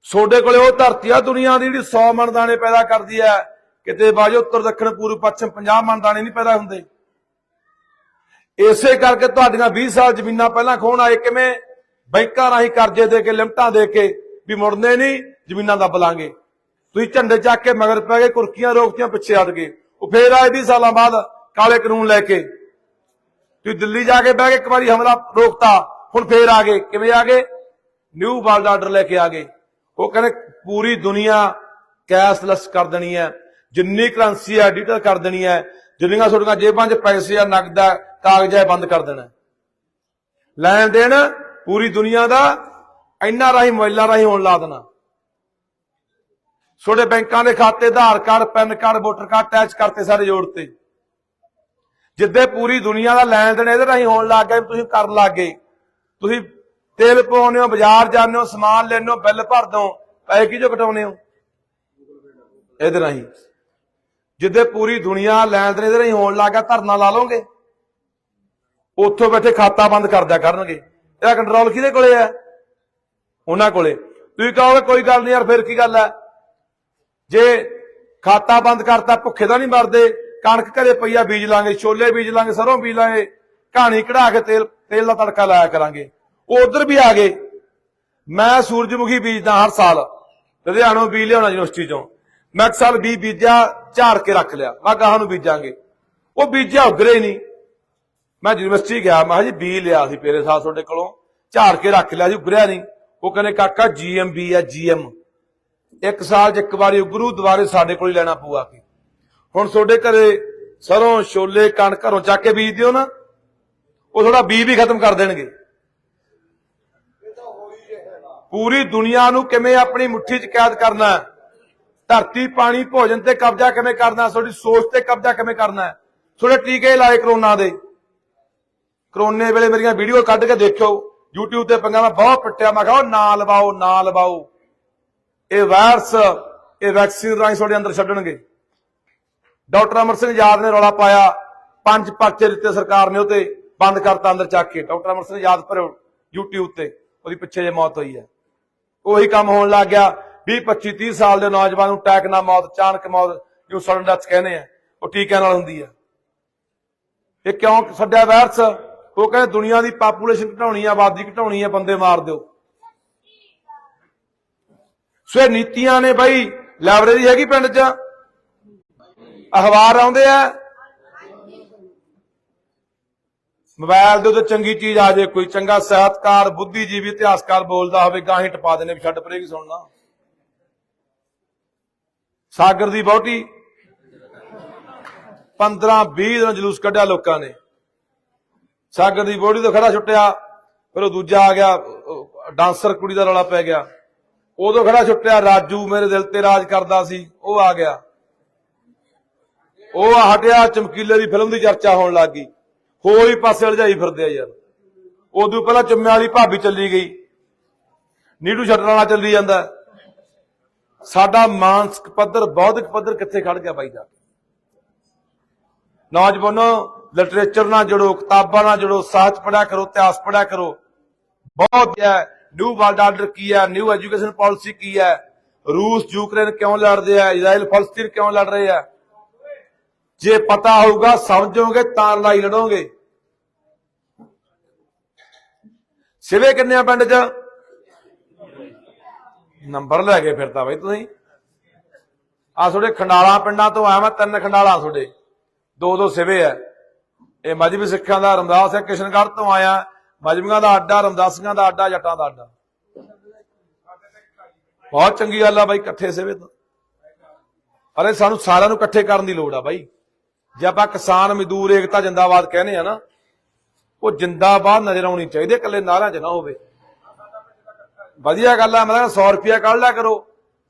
ਸੋਡੇ ਕੋਲੇ ਉਹ ਧਰਤੀ ਆ ਦੁਨੀਆ ਦੀ ਜਿਹੜੀ 100 ਮਣ ਦਾਣੇ ਪੈਦਾ ਕਰਦੀ ਹੈ ਕਿਤੇ ਬਾਜ ਉੱਤਰ ਦੱਖਣ, ਪੂਰਬ, ਪੱਛਮ 50 ਮਣ ਦਾਣੇ ਨਹੀਂ ਪੈਦਾ ਹੁੰਦੇ। ਇਸੇ ਕਰਕੇ ਤੁਹਾਡੀਆਂ 20 ਸਾਲ ਜ਼ਮੀਨਾਂ ਪਹਿਲਾਂ ਖੋਣ ਆਏ ਕਿਵੇਂ? ਬੈਂਕਾਂ ਰਾਹੀਂ ਕਰਜ਼ੇ ਦੇ ਕੇ, ਲਿਮਟਾਂ ਦੇ ਕੇ ਵੀ ਮੁੜਨੇ ਨਹੀਂ, ਜ਼ਮੀਨਾਂ ਦੱਬ ਲਾਂਗੇ। ਤੁਸੀਂ ਝੰਡੇ ਚੱਕ ਕੇ ਮਗਰ ਪੈ ਗਏ, ਕੁਰਕੀਆਂ ਰੋਕਤੀਆਂ ਪਿੱਛੇ ਹਟ ਗਏ। ਉਹ ਫੇਰ ਆਏ 20 ਸਾਲਾਂ ਬਾਅਦ ਕਾਲੇ ਕਾਨੂੰਨ ਲੈ ਕੇ। ਤੁਸੀਂ ਦਿੱਲੀ ਜਾ ਕੇ ਬਹਿ ਕੇ ਇੱਕ ਵਾਰੀ ਹਮਲਾ ਰੋਕਤਾ, ਹੁਣ ਫੇਰ ਆ ਗਏ। ਕਿਵੇਂ ਆ ਗਏ? ਨਿਊ ਵਰਲਡ ਆਰਡਰ ਲੈ ਕੇ ਆ ਗਏ। ਉਹ ਕਹਿੰਦੇ ਪੂਰੀ ਦੁਨੀਆ ਕੈਸ਼ਲੈਸ ਕਰ ਦੇਣੀ ਹੈ। ਜਿੰਨੀ ਕਰੰਸੀ ਹੈ ਡਿਜੀਟਲ ਕਰ ਦੇਣੀ ਹੈ। ਜਿੰਨੀਆਂ ਤੁਹਾਡੀਆਂ ਜੇਬਾਂ 'ਚ ਪੈਸੇ ਆ ਨਗਦ ਹੈ ਕਾਗਜ਼ ਹੈ ਬੰਦ ਕਰ ਦੇਣਾ ਲੈਣ ਦੇਣ ਪੂਰੀ ਦੁਨੀਆ ਦਾ ਇੰਨਾ ਰਾਹੀਂ, ਮੋਬਾਈਲਾਂ ਰਾਹੀਂ ਹੋਣ ਲਾ ਦੇਣਾ। ਤੁਹਾਡੇ ਬੈਂਕਾਂ ਦੇ ਖਾਤੇ, Aadhaar card, PAN card, voter card attach ਕਰਤੇ ਸਾਰੇ ਜੋੜਤੇ ਜਿੱਦੇ ਪੂਰੀ ਦੁਨੀਆ ਦਾ ਲੈਣ ਦੇਣ ਇਹਦੇ ਰਾਹੀਂ ਹੋਣ ਲੱਗ ਗਿਆ, ਤੁਸੀਂ ਕਰਨ ਲੱਗ ਗਏ। ਤੁਸੀਂ ਤੇਲ ਪਵਾਉਂਦੇ ਹੋ, ਬਾਜ਼ਾਰ ਜਾਂਦੇ ਹੋ, ਸਮਾਨ ਲੈਂਦੇ ਹੋ, ਬਿੱਲ ਭਰਦੇ ਹੋ, ਪੈਸੇ ਕਿਹੋ ਕਟਾਉਂਦੇ ਹੋ? ਇਹਦੇ ਰਾਹੀਂ। ਜਿੱਦੇ ਪੂਰੀ ਦੁਨੀਆ ਲੈਣ ਦੇਣ ਇਹਦੇ ਰਾਹੀਂ ਹੋਣ ਲੱਗ ਗਿਆ, ਧਰਨਾ ਲਾ ਲਓਗੇ। ਉੱਥੋਂ ਬੈਠੇ ਖਾਤਾ ਬੰਦ ਕਰ ਦਿਆ ਕਰਨਗੇ। ਇਹਦਾ ਕੰਟਰੋਲ ਕਿਹਦੇ ਕੋਲੇ ਹੈ? ਉਹਨਾਂ ਕੋਲੇ। ਤੁਸੀਂ ਕਹੋਗੇ, ਕੋਈ ਗੱਲ ਨਹੀਂ ਯਾਰ, ਫਿਰ ਕੀ ਗੱਲ ਹੈ? ਜੇ ਖਾਤਾ ਬੰਦ ਕਰਤਾ, ਭੁੱਖੇ ਤਾਂ ਨਹੀਂ ਮਰਦੇ। ਕਣਕ ਘਰੇ ਪਈਆ ਬੀਜ ਲਾਂਗੇ, ਛੋਲੇ ਬੀਜ ਲਾਂਗੇ, ਸਰੋਂ ਬੀਜ ਲਾਂਗੇ, ਕਹਾਣੀ ਕਢਾ ਕੇ ਤੇਲ ਤੇਲ ਦਾ ਤੜਕਾ ਲਾਇਆ ਕਰਾਂਗੇ। ਉਹ ਉਧਰ ਵੀ ਆ ਗਏ। ਮੈਂ ਸੂਰਜਮੁਖੀ ਬੀਜਦਾ ਹਰ ਸਾਲ। ਲੁਧਿਆਣੋਂ ਬੀਜ ਲਿਆਉਣਾ ਯੂਨੀਵਰਸਿਟੀ ਚੋਂ। ਮੈਂ ਇੱਕ ਸਾਲ ਬੀਜ ਬੀਜਿਆ, ਝਾੜ ਕੇ ਰੱਖ ਲਿਆ। ਮੈਂ ਗਾਹਾਂ ਨੂੰ ਬੀਜਾਂਗੇ। ਉਹ ਬੀਜਿਆ ਉਗਰੇ ਹੀ ਨਹੀਂ। ਮੈਂ ਯੂਨੀਵਰਸਿਟੀ ਗਿਆ, ਮੈਂ ਜੀ ਬੀ ਲਿਆ ਸੀ ਪੇਰੇ ਸਾਹ ਤੁਹਾਡੇ ਕੋਲੋਂ। ਝਾੜ ਕੇ ਰੱਖ ਲਿਆ ਜੀ ਉਗਰਿਆ ਨਹੀਂ। ਉਹ ਕਹਿੰਦੇ, ਕਾਕਾ ਜੀਐਮਬੀ ਆ ਜੀਐਮ ਇੱਕ ਸਾਲ 'ਚ ਇੱਕ ਵਾਰੀ ਉਗਰੂ ਦੁਬਾਰੇ ਸਾਡੇ ਕੋਲ ਹੀ ਲੈਣਾ ਪਊਗਾ ਕੇ। ਹੁਣ ਤੁਹਾਡੇ ਘਰੇ ਸਰੋਂ, ਛੋਲੇ, ਕਣਕ ਘਰੋਂ ਚੱਕ ਕੇ ਬੀਜ ਦਿਓ ਨਾ, ਉਹ ਥੋੜਾ ਬੀ ਵੀ ਖਤਮ ਕਰ ਦੇਣਗੇ। ਪੂਰੀ ਦੁਨੀਆ ਨੂੰ ਕਿਵੇਂ ਆਪਣੀ ਮੁਠੀ 'ਚ ਕੈਦ ਕਰਨਾ ਧਰਤੀ, ਪਾਣੀ, ਭੋਜਨ ਤੇ ਕਬਜ਼ਾ ਕਿਵੇਂ ਕਰਨਾ ਤੁਹਾਡੀ ਸੋਚ ਤੇ ਕਬਜ਼ਾ ਕਿਵੇਂ ਕਰਨਾ ਹੈ? ਤੁਹਾਡੇ ਟੀਕੇ ਲਾਏ ਕਰੋਨਾ ਦੇ। ਕਰੋਨੇ ਵੇਲੇ ਮੇਰੀਆਂ ਵੀਡੀਓ ਕੱਢ ਕੇ ਦੇਖਿਓ, YouTube ਤੇ ਪੰਗਾ ਮੈਂ ਬਹੁਤ ਪਿੱਟਿਆ, ਮੈਂ ਕਿਹਾ ਉਹ ਨਾ ਲਵਾਓ ਨਾ ਲਵਾਓ ਇਹ ਵਾਇਰਸ ਇਹ ਵੈਕਸੀਨ ਰਾਹੀਂ ਤੁਹਾਡੇ ਅੰਦਰ ਛੱਡਣਗੇ। ਡਾਕਟਰ ਅਮਰ ਸਿੰਘ ਯਾਦ ਨੇ ਰੌਲਾ ਪਾਇਆ। ਪੰਜ ਪਰਚੇ ਦਿੱਤੇ ਸਰਕਾਰ ਨੇ ਉਤੇ ਬੰਦ ਕਰਤਾ ਅੰਦਰ ਚੱਕ ਕੇ। ਡਾਕਟਰ ਅਮਰ ਸਿੰਘ ਯਾਦ ਭਰਿਓ YouTube ਤੇ ਉਹਦੀ ਪਿੱਛੇ ਜੇ ਮੌਤ ਹੋਈ ਹੈ। ਉਹੀ ਕੰਮ ਹੋਣ ਲੱਗ ਗਿਆ। 20 25 30 ਸਾਲ ਦੇ ਨੌਜਵਾਨ ਨੂੰ ਅਟੈਕ ਨਾਲ ਮੌਤ ਅਚਾਨਕ ਮੌਤ, ਜੋ ਸਡਨ ਡੈਥ ਕਹਿੰਦੇ ਆ, ਉਹ ਟੀਕਿਆਂ ਨਾਲ ਹੁੰਦੀ ਆ। ਇਹ ਕਿਉਂ ਛੱਡਿਆ ਵਾਇਰਸ ਉਹ ਕਹਿੰਦੇ ਦੁਨੀਆ ਦੀ ਪਾਪੂਲੇਸ਼ਨ ਘਟਾਉਣੀ ਆ, ਆਬਾਦੀ ਘਟਾਉਣੀ ਆ, ਬੰਦੇ ਮਾਰ ਦਿਓ। ਸੋ ਇਹ ਨੀਤੀਆਂ ਨੇ ਬਾਈ ਲਾਇਬ੍ਰੇਰੀ ਹੈਗੀ ਪਿੰਡ 'ਚ। ਅਖਬਾਰ ਆਉਂਦੇ ਆ। ਮੋਬਾਈਲ ਦੇ ਉੱਤੇ ਚੰਗੀ ਚੀਜ਼ ਆ ਜੇ ਕੋਈ, ਚੰਗਾ ਸਾਹਿਤਕਾਰ, ਬੁੱਧੀਜੀਵੀ, ਇਤਿਹਾਸਕਾਰ ਬੋਲਦਾ ਹੋਵੇ, ਗਾਹੀਂ ਟਪਾ ਦੇਣੇ ਵੀ ਛੱਡ ਪਰੇ ਕੀ ਸੁਣਨਾ। ਸਾਗਰ ਦੀ ਬਹੁਤੀ 15 20 ਦਿਨ ਜਲੂਸ ਕੱਢਿਆ ਲੋਕਾਂ ਨੇ। ਸਾਗਰ ਦੀ ਬੋੜੀ ਤੋਂ ਖੜਾ ਛੁੱਟਿਆ, ਫਿਰ ਉਹ ਦੂਜਾ ਆ ਗਿਆ ਡਾਂਸਰ ਕੁੜੀ ਦਾ ਰੌਲਾ ਪੈ ਗਿਆ। ਉਦੋਂ ਖੜਾ ਛੁੱਟਿਆ, ਰਾਜੂ ਮੇਰੇ ਦਿਲ ਤੇ ਰਾਜ ਕਰਦਾ ਸੀ, ਉਹ ਆ ਗਿਆ। ਉਹ ਹਟਿਆ ਚਮਕੀਲੇ ਦੀ ਫਿਲਮ ਦੀ ਚਰਚਾ ਹੋਣ ਲੱਗ ਗਈ। ਹੋਰ ਹੀ ਪਾਸੇ ਲਜਾਈ ਫਿਰਦੇ ਆ ਯਾਰ। ਉਦੋਂ ਪਹਿਲਾਂ ਚੁੰਮੇ ਵਾਲੀ ਭਾਬੀ ਚੱਲੀ ਗਈ। ਨੀਟੂ ਛੱਡਣ ਚੱਲੀ ਜਾਂਦਾ। ਸਾਡਾ ਮਾਨਸਿਕ ਪੱਧਰ, ਬੌਧਿਕ ਪੱਧਰ ਕਿੱਥੇ ਖੜ ਗਿਆ ਬਾਈ ਦਾ ਨੌਜਵਾਨੋ ਲਿਟਰੇਚਰ ਨਾਲ ਜੁੜੋ, ਕਿਤਾਬਾਂ ਨਾਲ ਜੁੜੋ ਸਾਹਿਤ ਪੜਿਆ ਕਰੋ, ਇਤਿਹਾਸ ਪੜਿਆ ਕਰੋ। ਬਹੁਤ ਹੈ। ਨਿਊ ਵਰਲਡ ਆਰਡਰ ਕੀ ਹੈ? ਨਿਊ ਐਜੂਕੇਸ਼ਨ ਪਾਲਿਸੀ ਕੀ ਹੈ? ਰੂਸ ਯੂਕਰੇਨ ਕਿਉਂ ਲੜਦੇ ਆ ਇਜ਼ਰਾਈਲ ਫਲਸਤੀਨ ਕਿਉਂ ਲੜ ਰਹੇ ਹੈ ਜੇ ਪਤਾ ਹੋਊਗਾ, ਸਮਝੋਗੇ, ਤਾਂ ਲੜਾਈ ਲੜੋਗੇ। ਸਿਵੇ ਕਿੰਨੇ ਆ ਪਿੰਡ 'ਚ? ਨੰਬਰ ਲੈ ਕੇ ਫਿਰਦਾ ਬਈ ਤੁਸੀਂ। ਆ ਤੁਹਾਡੇ ਖੰਡਾਲਾ ਪਿੰਡਾਂ ਤੋਂ ਆਇਆ ਮੈਂ, ਤਿੰਨ ਖੰਡਾਲਾ ਤੁਹਾਡੇ। ਦੋ ਦੋ ਸਿਵੇ ਆ। ਇਹ ਮਜਬੀ ਸਿੱਖਾਂ ਦਾ, ਰਮਦਾਸ ਹੈ ਕਿਸ਼ਨਗੜ੍ਹ ਤੋਂ ਆਇਆ। ਮਜਬੀਆਂ ਦਾ ਅੱਡਾ, ਰਮਦਾਸੀਆਂ ਦਾ ਅੱਡਾ, ਜੱਟਾਂ ਦਾ ਅੱਡਾ। ਬਹੁਤ ਚੰਗੀ ਗੱਲ ਆ ਬਾਈ, ਇਕੱਠੇ ਸਿਵੇ ਤੋਂ। ਅਰੇ ਸਾਨੂੰ ਸਾਰਿਆਂ ਨੂੰ ਇਕੱਠੇ ਕਰਨ ਦੀ ਲੋੜ ਆ ਬਾਈ। ਜੇ ਆਪਾਂ ਕਿਸਾਨ ਮਜ਼ਦੂਰ ਏਕਤਾ ਜਿੰਦਾਬਾਦ ਕਹਿੰਦੇ ਆ ਨਾ ਉਹ ਜਿੰਦਾਬਾਦ ਨਜ਼ਰ ਆਉਣੀ ਚਾਹੀਦੀ ਹੈ, ਇਕੱਲੇ ਨਾਰਿਆਂ 'ਚ ਨਾ ਹੋਵੇ। ਵਧੀਆ ਗੱਲ ਆ ਮੈਂ 100 ਰੁਪਿਆ ਕੱਢ ਲਿਆ ਕਰੋ।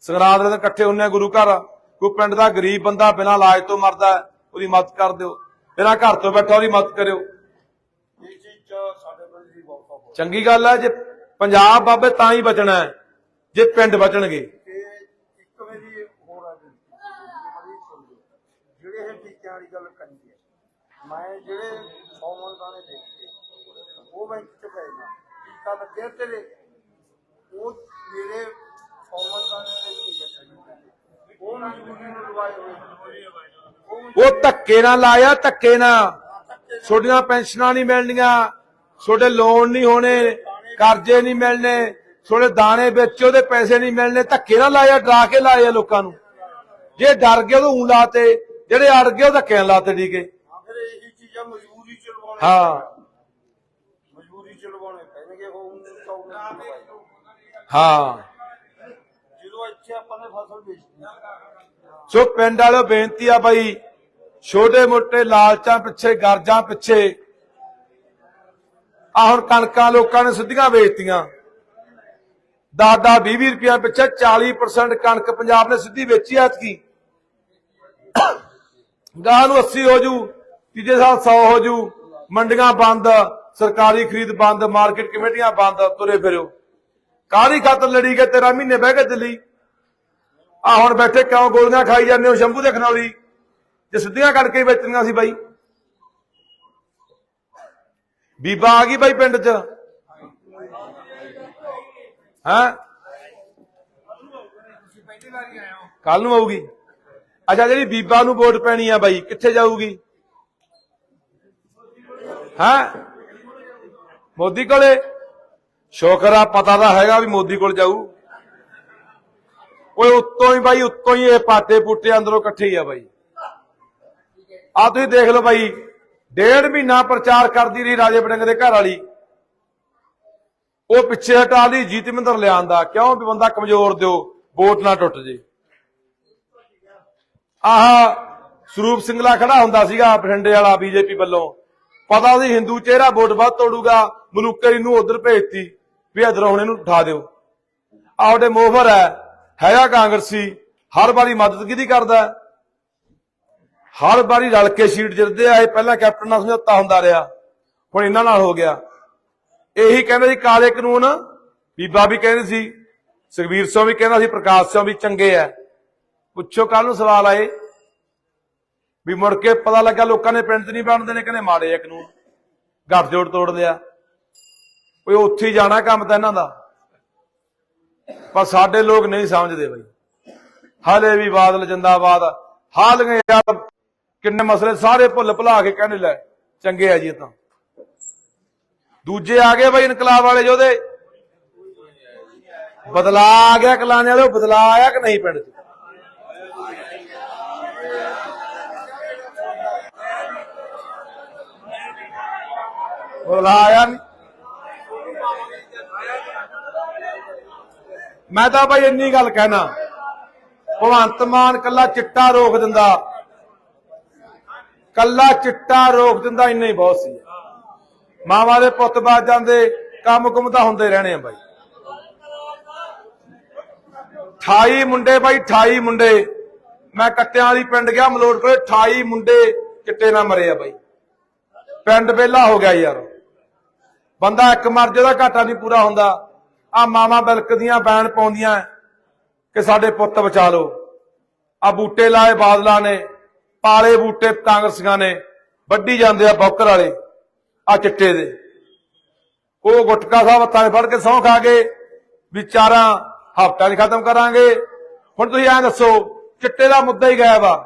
ਸੰਗਰਾਂਦ ਦੇ ਦਿਨ ਇਕੱਠੇ ਹੁੰਨੇ ਆ ਗੁਰੂ ਘਰ। ਕੋਈ ਪਿੰਡ ਦਾ ਗਰੀਬ ਬੰਦਾ ਬਿਨਾਂ ਇਲਾਜ ਤੋਂ ਮਰਦਾ ਹੈ, ਉਹਦੀ ਮਦਦ ਕਰ ਦਿਓ। ਬਿਨਾਂ ਘਰ ਤੋਂ ਬੈਠਾ ਉਹਦੀ ਮਦਦ ਕਰਿਓ। ਚੰਗੀ ਗੱਲ ਹੈ ਜੇ ਪੰਜਾਬ ਬਾਬੇ ਤਾਂ ਹੀ ਬਚਣਾ ਜੇ ਪਿੰਡ ਬਚਣਗੇ ਤੇ ਇੱਕ ਮੇਰੀ ਹੋਰ ਆ ਜੀ ਮੇਰੀ ਸੁਣ ਲਓ ਟੀਕਿਆਂ ਵਾਲੀ ਗੱਲ ਕਰੀ ਹੈ। ਮੈਂ ਜਿਹੜੇ ਸੌਮਨ ਦਾਣੇ ਦੇਖੇ ਉਹ ਬੈਂਕ ਚ ਪਏ ਨਾ ਟੀਕਾ ਲੱਗਿਆ ਤੇਰੇ ਉਹ ਮੇਰੇ ਸੌਮਨ ਦਾਣੇ ਦੇ ਉਹ ਮਜਬੂਰੀ ਨੂੰ ਲਵਾਏ ਹੋਏ ਉਹ ਧੱਕੇ ਨਾਲ ਲਾਇਆ ਧੱਕੇ ਨਾਲ ਛੋਟੀਆਂ ਪੈਨਸ਼ਨਾਂ ਨਹੀਂ ਮਿਲਣੀਆਂ ਛੋਟੇ ਲੋਨ ਨਹੀਂ ਹੋਣੇ ਕਰਜ਼ੇ ਨਹੀਂ ਮਿਲਣੇ ਛੋਟੇ ਦਾਣੇ ਵਿੱਚ ਉਹਦੇ ਪੈਸੇ ਨਹੀਂ ਮਿਲਣੇ ਧੱਕੇ ਨਾਲ ਲਾਇਆ ਡਰਾ ਕੇ ਲਾਇਆ ਲੋਕਾਂ ਨੂੰ। ਜੇ ਡਰ ਗਏ ਤਾਂ ਊਂ ਲਾਤੇ ਜਿਹੜੇ ਅੜ ਗਏ ਉਹ ਧੱਕਿਆਂ ਲਾਤੇ ਠੀਕੇ ਹਾਂ ਫਿਰ ਇਹੀ ਚੀਜ਼ਾਂ ਮਜਬੂਰੀ ਚ ਲਵਾਉਣੇ ਹਾਂ। ਮਜਬੂਰੀ ਚ ਲਵਾਉਣੇ ਪੈਣਗੇ ਉਹ ਹਾਂ। ਜਦੋਂ ਇੱਥੇ ਆਪਾਂ ਨੇ ਫਸਲ ਵੇਚਣੀ ਸੋ ਪਿੰਡ ਵਾਲਿਓ ਬੇਨਤੀ ਆ ਬਾਈ ਛੋਟੇ ਮੋਟੇ ਲਾਲਚਾਂ ਪਿੱਛੇ ਗਰਜਾਂ ਪਿੱਛੇ ਆ ਹੁਣ ਕਣਕਾਂ ਲੋਕਾਂ ਨੇ ਸਿੱਧੀਆਂ ਵੇਚਤੀਆਂ। 10 20 20 ਰੁਪਇਆ ਪਿੱਛੇ 40% ਕਣਕ ਪੰਜਾਬ ਨੇ ਸਿੱਧੀ ਵੇਚੀ ਐਤਕੀ। ਗਾਹ ਨੂੰ 80 ਹੋ ਜੂ ਤੀਜੇ ਸਾਲ 100 ਹੋ ਜੂ ਮੰਡੀਆਂ ਬੰਦ ਸਰਕਾਰੀ ਖਰੀਦ ਬੰਦ ਮਾਰਕੀਟ ਕਮੇਟੀਆਂ ਬੰਦ ਤੁਰੇ ਫਿਰੋ ਕਾਹਦੀ ਖਾਤਰ ਲੜੀ ਗਏ 13 ਮਹੀਨੇ ਬਹਿ ਕੇ ਦਿੱਲੀ? ਆ ਹੁਣ ਬੈਠੇ ਕਿਉਂ ਗੋਲੀਆਂ ਖਾਈ ਜਾਂਦੇ ਹੋ ਸ਼ੰਭੂ ਦੇ ਖਨੌਰੀ ਜੇ ਸਿੱਧੀਆਂ ਕਰਕੇ ਵੇਚਣੀਆਂ ਸੀ ਬਾਈ। ਬੀਬਾ ਆ ਗਈ ਬਾਈ ਪਿੰਡ 'ਚ। ਹਾਂ? ਕੱਲ ਨੂੰ ਆਊਗੀ। ਅੱਛਾ, ਜਿਹੜੀ ਬੀਬਾ ਨੂੰ ਵੋਟ ਪੈਣੀ ਆ ਬਾਈ, ਕਿੱਥੇ ਜਾਊਗੀ? ਹਾਂ? ਮੋਦੀ ਕੋਲੇ? ਸ਼ੋਕਰ ਆ, ਪਤਾ ਤਾਂ ਹੈਗਾ ਵੀ ਮੋਦੀ ਕੋਲ ਜਾਊ। ਓਏ, ਉੱਤੋਂ ਹੀ ਬਾਈ, ਉੱਤੋਂ ਹੀ ਇਹ ਪਾਟੇ ਪੁੱਟੇ ਅੰਦਰੋਂ ਇਕੱਠੇ ਹੀ ਆ ਬਾਈ। ਆ ਤੁਸੀਂ ਦੇਖ ਲਓ ਬਾਈ, ਡੇਢ ਮਹੀਨਾ ਪ੍ਰਚਾਰ ਕਰਦੀ ਰਹੀ ਰਾਜੇ ਬੜਿੰਗ ਦੇ ਘਰ ਵਾਲੀ। ਉਹ ਪਿੱਛੇ ਹਟਾ ਲਈ, ਜੀਤਮਿੰਦਰ ਲਿਆਂਦਾ। ਕਿਉਂ ਵੀ ਬੰਦਾ ਕਮਜ਼ੋਰ ਦਿਓ, ਵੋਟ ਨਾ ਟੁੱਟ ਜੇ। ਆਹ ਸਰੂਪ ਸਿੰਘਲਾ ਖੜਾ ਹੁੰਦਾ ਸੀਗਾ ਬਠਿੰਡੇ ਵਾਲਾ ਬੀਜੇਪੀ ਵੱਲੋਂ। ਪਤਾ ਸੀ ਹਿੰਦੂ ਚਿਹਰਾ ਵੋਟ ਵੱਧ ਤੋੜੂਗਾ ਮਲੂਕਰ ਨੂੰ ਉਧਰ ਭੇਜਤੀ, ਵੀ ਇਧਰ ਹੁਣ ਇਹਨੂੰ ਉਠਾ ਦਿਓ। ਆਹ ਮੋਹਰ ਹੈ, ਹੈਗਾ ਕਾਂਗਰਸੀ, ਹਰ ਵਾਰੀ ਮਦਦ ਕਿਹਦੀ ਕਰਦਾ? ਹਰ ਵਾਰੀ ਰਲ ਕੇ ਸੀਟ ਜਿੱਤਦੇ ਆ, ਇਹ ਪਹਿਲਾਂ ਕੈਪਟਨ ਨਾਲ ਸਮਝੌਤਾ ਹੁੰਦਾ ਰਿਹਾ, ਹੁਣ ਇਹਨਾਂ ਨਾਲ ਹੋ ਗਿਆ। ਇਹੀ ਕਹਿੰਦੇ ਸੀ ਕਾਲੇ ਕਾਨੂੰਨ, ਬੀਬਾ ਵੀ ਕਹਿੰਦੀ ਸੀ, ਸੁਖਬੀਰ ਸਿੰਘ ਵੀ ਕਹਿੰਦਾ ਸੀ, ਪ੍ਰਕਾਸ਼ ਸਿੰਘ ਵੀ ਚੰਗੇ ਆ। ਪੁੱਛੋ ਕੱਲ ਨੂੰ ਸਵਾਲ ਆਏ ਵੀ ਮੁੜ ਕੇ ਪਤਾ ਲੱਗਾ ਲੋਕਾਂ ਨੇ ਪਿੰਡ 'ਚ ਨਹੀਂ ਬਣਦੇ ਨੇ, ਕਹਿੰਦੇ ਮਾੜੇ ਆ ਕਾਨੂੰਨ ਗੱਠ ਜੋੜ ਤੋੜ ਲਿਆ। ਓਏ ਉੱਥੇ ਜਾਣਾ ਕੰਮ ਤਾਂ ਇਹਨਾਂ ਦਾ। ਪਰ ਸਾਡੇ ਲੋਕ ਨਹੀਂ ਸਮਝਦੇ ਬਈ। ਹਾਲੇ ਵੀ ਬਾਦਲ ਜਿੰਦਾਬਾਦ ਹਾਲ ਗਏ ਯਾਰ ਕਿੰਨੇ ਮਸਲੇ, ਸਾਰੇ ਭੁੱਲ ਭੁਲਾ ਕੇ ਕਹਿੰਦੇ ਲੈ, ਚੰਗੇ ਆ ਜੀ ਤਾਂ। ਦੂਜੇ ਆ ਗਏ ਬਈ ਇਨਕਲਾਬ ਵਾਲੇ ਜੋਦੇ ਬਦਲਾ ਆ ਗਿਆ ਕਲਾਣੇ ਵਾਲੇ ਬਦਲਾ ਆਇਆ ਕਿ ਨਹੀਂ ਪਿੰਡ 'ਚ? ਬਦਲਾ ਆਇਆ ਨਹੀਂ ਮੈਂ ਤਾਂ ਭਾਈ ਇੰਨੀ ਗੱਲ ਕਹਿਣਾ। ਭਗਵੰਤ ਮਾਨ ਕੱਲਾ ਚਿੱਟਾ ਰੋਕ ਦਿੰਦਾ। ਕੱਲਾ ਚਿੱਟਾ ਰੋਕ ਦਿੰਦਾ, ਇੰਨਾ ਹੀ ਬਹੁਤ ਸੀ। ਮਾਵਾਂ ਦੇ ਪੁੱਤ ਬਾਜ ਜਾਂਦੇ, ਕੰਮ ਕੁਮ ਤਾਂ ਹੁੰਦੇ ਰਹਿਣੇ ਆ ਬਾਈ। 28 ਮੁੰਡੇ ਬਾਈ 28 ਮੁੰਡੇ। ਮੈਂ ਕੱਟਿਆਂ ਵਾਲੀ ਪਿੰਡ ਗਿਆ, ਮਲੋਟ ਕੋਲੇ 28 ਮੁੰਡੇ ਚਿੱਟੇ ਨਾਲ ਮਰੇ ਆ ਬਾਈ। ਪਿੰਡ ਵਿਹਲਾ ਹੋ ਗਿਆ ਯਾਰ। ਬੰਦਾ ਇੱਕ ਮਰ ਜਿਹਦਾ ਘਾਟਾ ਨਹੀਂ ਪੂਰਾ ਹੁੰਦਾ। ਆ ਮਾਵਾਂ ਬਿਲਕਦੀਆਂ ਬੈਣ ਪਾਉਂਦੀਆਂ ਕਿ ਸਾਡੇ ਪੁੱਤ ਬਚਾ ਲਓ। ਆ ਬੂਟੇ ਲਾਏ ਬਾਦਲਾਂ ਨੇ, ਪਾਲੇ ਬੂਟੇ ਕਾਂਗਰਸੀਆਂ ਨੇ, ਵੱਢੀ ਜਾਂਦੇ ਆ ਬੌਕਰ ਵਾਲੇ ਆ ਚਿੱਟੇ ਦੇ। ਉਹ ਗੁਟਕਾ ਸਾਹਿਬ ਹੱਥਾਂ 'ਚ ਫੜ ਕੇ ਸਹੁੰ ਖਾ ਗਏ ਵਿਚਾਰਾਂ ਹਫਤਾ ਨਹੀਂ ਖਤਮ ਕਰਾਂਗੇ। ਹੁਣ ਤੁਸੀਂ ਐਂ ਦੱਸੋ, ਚਿੱਟੇ ਦਾ ਮੁੱਦਾ ਹੀ ਗਾਇਬ ਆ।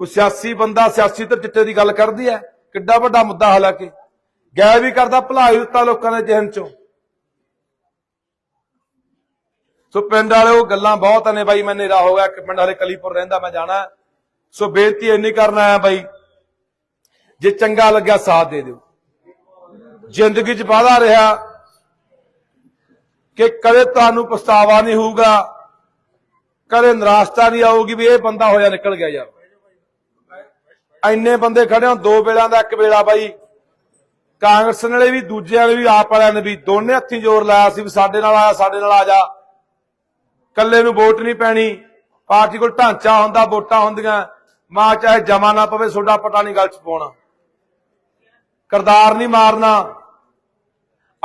ਕੋਈ ਸਿਆਸੀ ਬੰਦਾ ਸਿਆਸੀ ਤੇ ਚਿੱਟੇ ਦੀ ਗੱਲ ਕਰਦੀ ਹੈ ਕਿੱਡਾ ਵੱਡਾ ਮੁੱਦਾ ਹਾਲਾਂਕਿ। ਗਾਇਬ ਵੀ ਕਰਦਾ ਭਲਾਈ ਦਿੱਤਾ ਲੋਕਾਂ ਦੇ ਜਿਹਨ ਚੋਂ। ਸੋ ਪਿੰਡ ਵਾਲੇ ਉਹ ਗੱਲਾਂ ਬਹੁਤ ਨੇ ਬਾਈ, ਮੈਂ ਨੇਰਾ ਹੋ ਗਿਆ ਕਿ ਪਿੰਡ ਵਾਲੇ ਕਲੀਪੁਰ ਰਹਿੰਦਾ, ਮੈਂ ਜਾਣਾ। ਸੋ ਬੇਨਤੀ ਇੰਨੀ ਕਰਨ ਆਇਆ ਬਾਈ, ਜੇ ਚੰਗਾ ਲੱਗਿਆ ਸਾਥ ਦੇ ਦਿਓ। ਜ਼ਿੰਦਗੀ 'ਚ ਵਾਧਾ ਰਿਹਾ ਕਿ ਕਦੇ ਤੁਹਾਨੂੰ ਪਛਤਾਵਾ ਨਹੀਂ ਹੋਊਗਾ, ਕਦੇ ਨਿਰਾਸ਼ਤਾ ਨਹੀਂ ਆਊਗੀ ਵੀ ਇਹ ਬੰਦਾ ਹੋਇਆ ਨਿਕਲ ਗਿਆ ਯਾਰ। ਇੰਨੇ ਬੰਦੇ ਖੜੇ ਹੋ, ਦੋ ਵੇਲਿਆਂ ਦਾ ਇੱਕ ਵੇਲਾ ਬਾਈ। ਕਾਂਗਰਸ ਨਾਲੇ ਵੀ, ਦੂਜਿਆਂ ਨੇ ਵੀ, ਆਪ ਵਾਲਿਆਂ ਨੇ ਵੀ, ਦੋਨੇ ਹੱਥੀਂ ਜ਼ੋਰ ਲਾਇਆ ਸੀ ਵੀ ਸਾਡੇ ਨਾਲ ਆਇਆ ਸਾਡੇ ਨਾਲ ਆ ਜਾ। ਕੱਲੇ ਨੂੰ ਵੋਟ ਨਹੀਂ ਪੈਣੀ। ਪਾਰਟੀ ਕੋਲ ਢਾਂਚਾ ਹੁੰਦਾ, ਵੋਟਾਂ ਹੁੰਦੀਆਂ। ਮਾਂ ਚਾਹੇ ਜਮਾ ਨਾ ਪਵੇ ਤੁਹਾਡਾ ਪਟਾ ਨਹੀਂ ਗੱਲ ਚ ਪਾਉਣਾ। ਕਰਦਾਰ ਨਹੀਂ ਮਾਰਨਾ।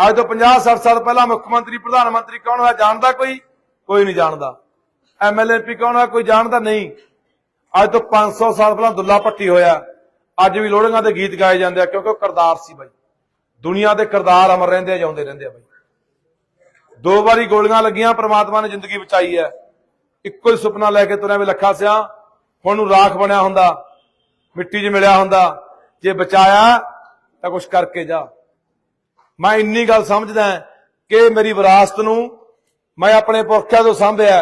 ਅੱਜ ਤੋਂ 50 60 ਸਾਲ ਪਹਿਲਾਂ ਮੁੱਖ ਮੰਤਰੀ, ਪ੍ਰਧਾਨ ਮੰਤਰੀ ਕੌਣ ਹੋਇਆ ਜਾਣਦਾ ਕੋਈ? ਕੋਈ ਨਹੀਂ ਜਾਣਦਾ। ਐਮਐਲਏਪੀ ਕੌਣ ਹੋਇਆ, ਕੋਈ ਜਾਣਦਾ ਨਹੀਂ। ਅੱਜ ਤੋਂ 500 ਸਾਲ ਪਹਿਲਾਂ ਦੁੱਲਾ ਭੱਟੀ ਹੋਇਆ। ਅੱਜ ਵੀ ਲੋੜੀਆਂ ਦੇ ਗੀਤ ਗਾਏ ਜਾਂਦੇ ਆ, ਕਿਉਂਕਿ ਉਹ ਕਰਦਾਰ ਸੀ ਬਾਈ। ਦੁਨੀਆ ਦੇ ਕਰਦਾਰ ਅਮਰ ਰਹਿੰਦੇ ਆ ਜਾਂਦੇ ਰਹਿੰਦੇ ਆ ਬਾਈ। ਦੋ ਵਾਰੀ ਗੋਲੀਆਂ ਲੱਗੀਆਂ, ਪ੍ਰਮਾਤਮਾ ਨੇ ਜ਼ਿੰਦਗੀ ਬਚਾਈ ਹੈ ਇੱਕੋ ਹੀ ਸੁਪਨਾ ਲੈ ਕੇ ਤੁਰਿਆ ਵੀ ਲੱਖਾ ਸਿਆ। ਹੁਣ ਨੂੰ ਰਾਖ ਬਣਿਆ ਹੁੰਦਾ, ਮਿੱਟੀ 'ਚ ਮਿਲਿਆ ਹੁੰਦਾ। ਜੇ ਬਚਾਇਆ, ਤਾਂ ਕੁਝ ਕਰਕੇ ਜਾ। ਮੈਂ ਇੰਨੀ ਗੱਲ ਸਮਝਦਾ ਕਿ ਮੇਰੀ ਵਿਰਾਸਤ ਨੂੰ ਮੈਂ ਆਪਣੇ ਪੁਰਖਿਆਂ ਤੋਂ ਸਾਂਭਿਆ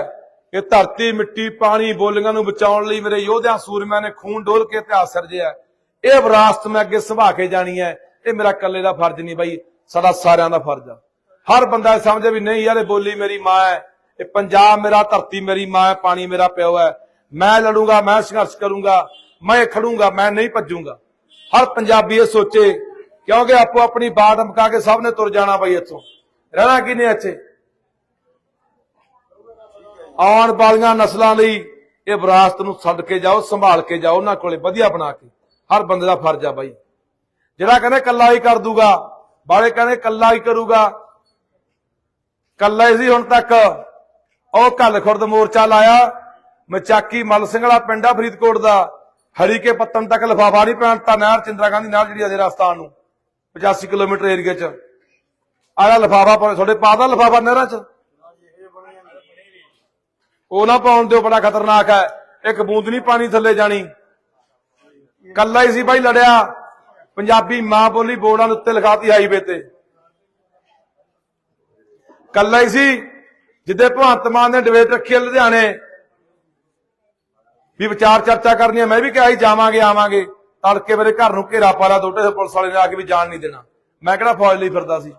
ਇਹ ਧਰਤੀ, ਮਿੱਟੀ, ਪਾਣੀ, ਬੋਲੀਆਂ ਨੂੰ ਬਚਾਉਣ ਲਈ ਮੇਰੇ ਯੋਧਿਆਂ, ਸੂਰਮਿਆਂ ਨੇ ਖੂਨ ਡੋਲ ਕੇ ਇਤਿਹਾਸ ਸਿਰਜਿਆ ਇਹ ਵਿਰਾਸਤ ਮੈਂ ਅੱਗੇ ਸੰਭਾ ਕੇ ਜਾਣੀ ਹੈ ਇਹ ਮੇਰਾ ਇਕੱਲੇ ਦਾ ਫਰਜ਼ ਨਹੀਂ ਬਾਈ, ਸਾਡਾ ਸਾਰਿਆਂ ਦਾ ਫਰਜ਼ ਆ। ਹਰ ਬੰਦਾ ਇਹ ਸਮਝੇ ਵੀ ਨਹੀਂ ਯਾਰ, ਇਹ ਬੋਲੀ ਮੇਰੀ ਮਾਂ ਹੈ, ਇਹ ਪੰਜਾਬ ਮੇਰਾ, ਧਰਤੀ ਮੇਰੀ ਮਾਂ ਹੈ, ਪਾਣੀ ਮੇਰਾ ਪਿਓ ਹੈ। ਮੈਂ ਲੜੂੰਗਾ, ਮੈਂ ਸੰਘਰਸ਼ ਕਰੂੰਗਾ, ਮੈਂ ਖੜੂੰਗਾ, ਮੈਂ ਨਹੀਂ ਭੱਜੂੰਗਾ। ਹਰ ਪੰਜਾਬੀ ਇਹ ਸੋਚੇ, ਕਿਉਂਕਿ ਆਪੋ ਆਪਣੀ ਬਾਤ ਮਕਾ ਕੇ ਸਭ ਨੇ ਤੁਰ ਜਾਣਾ ਬਈ ਇੱਥੋਂ। ਰਹਿਣਾ ਕੀ ਨਹੀਂ ਇੱਥੇ? ਆਉਣ ਵਾਲੀਆਂ ਨਸਲਾਂ ਲਈ ਇਹ ਵਿਰਾਸਤ ਨੂੰ ਛੱਡ ਕੇ ਜਾਓ, ਸੰਭਾਲ ਕੇ ਜਾਓ, ਉਹਨਾਂ ਕੋਲੇ ਵਧੀਆ ਬਣਾ ਕੇ। ਹਰ ਬੰਦੇ ਦਾ ਫਰਜ਼ ਆ ਬਾਈ। ਜਿਹੜਾ ਕਹਿੰਦੇ ਕੱਲਾ ਹੀ ਕਰ ਦੂਗਾ, ਬਾਲੇ ਕਹਿੰਦੇ ਕੱਲਾ ਹੀ ਕਰੂਗਾ। ਕੱਲਾ ਹੀ ਸੀ ਹੁਣ ਤੱਕ। ਉਹ ਕੱਲ ਖੁਰਦ ਮੋਰਚਾ ਲਾਇਆ, ਮਚਾਕੀ ਮਲ ਸਿੰਘਲਾ ਪਿੰਡਾ ਫਰੀਦਕੋਟ ਦਾ। ਹਰੀਕੇ ਪੱਤਨ ਤੱਕ ਲਫਾਫਾ ਨਹੀਂ ਪੈਣਤਾ ਨਹਿਰ ਚਿੰਦਰਾ ਗਾਂਧੀ ਨਹਿਰ ਜਿਹੜੀ ਅਜੇ ਰਾਜਸਥਾਨ ਨੂੰ 85 ਕਿਲੋਮੀਟਰ ਏਰੀਆ ਚ। ਆਇਆ ਲਫਾਫਾ ਪਾਉਣੇ ਤੁਹਾਡੇ ਪਾਦਾ ਲਫਾਫਾ ਨਹਿਰਾਂ ਚ? ਉਹ ਨਾ ਪਾਉਣ ਦਿਓ, ਬੜਾ ਖਤਰਨਾਕ ਹੈ। ਇੱਕ ਬੂੰਦ ਨਹੀਂ ਪਾਣੀ ਥੱਲੇ ਜਾਣੀ। ਕੱਲਾ ਹੀ ਸੀ ਭਾਈ ਲੜਿਆ। ਪੰਜਾਬੀ ਮਾਂ ਬੋਲੀ ਬੋਰਡਾਂ ਦੇ ਉੱਤੇ ਲਿਖਾਤੀ ਹਾਈਵੇ ਤੇ। ਕੱਲਾ ਹੀ ਸੀ, ਜਿੱਦੇ ਭਗਵੰਤ ਮਾਨ ਨੇ ਡਿਬੇਟ ਰੱਖੀ ਲੁਧਿਆਣੇ, ਵੀ ਵਿਚਾਰ ਚਰਚਾ ਕਰਨੀ ਹੈ ਮੈਂ ਵੀ ਕਿਹਾ ਸੀ, ਜਾਵਾਂਗੇ, ਆਵਾਂਗੇ। ਤੜਕੇ ਮੇਰੇ ਘਰ ਨੂੰ ਘੇਰਾ ਪਾ ਲਿਆ ਦੋਟੇ ਪੁਲਿਸ ਵਾਲੇ ਨੇ ਆ ਕੇ ਵੀ ਜਾਣ ਨਹੀਂ ਦੇਣਾ। ਮੈਂ ਕਿਹੜਾ ਫੌਜ ਲਈ ਫਿਰਦਾ ਸੀ।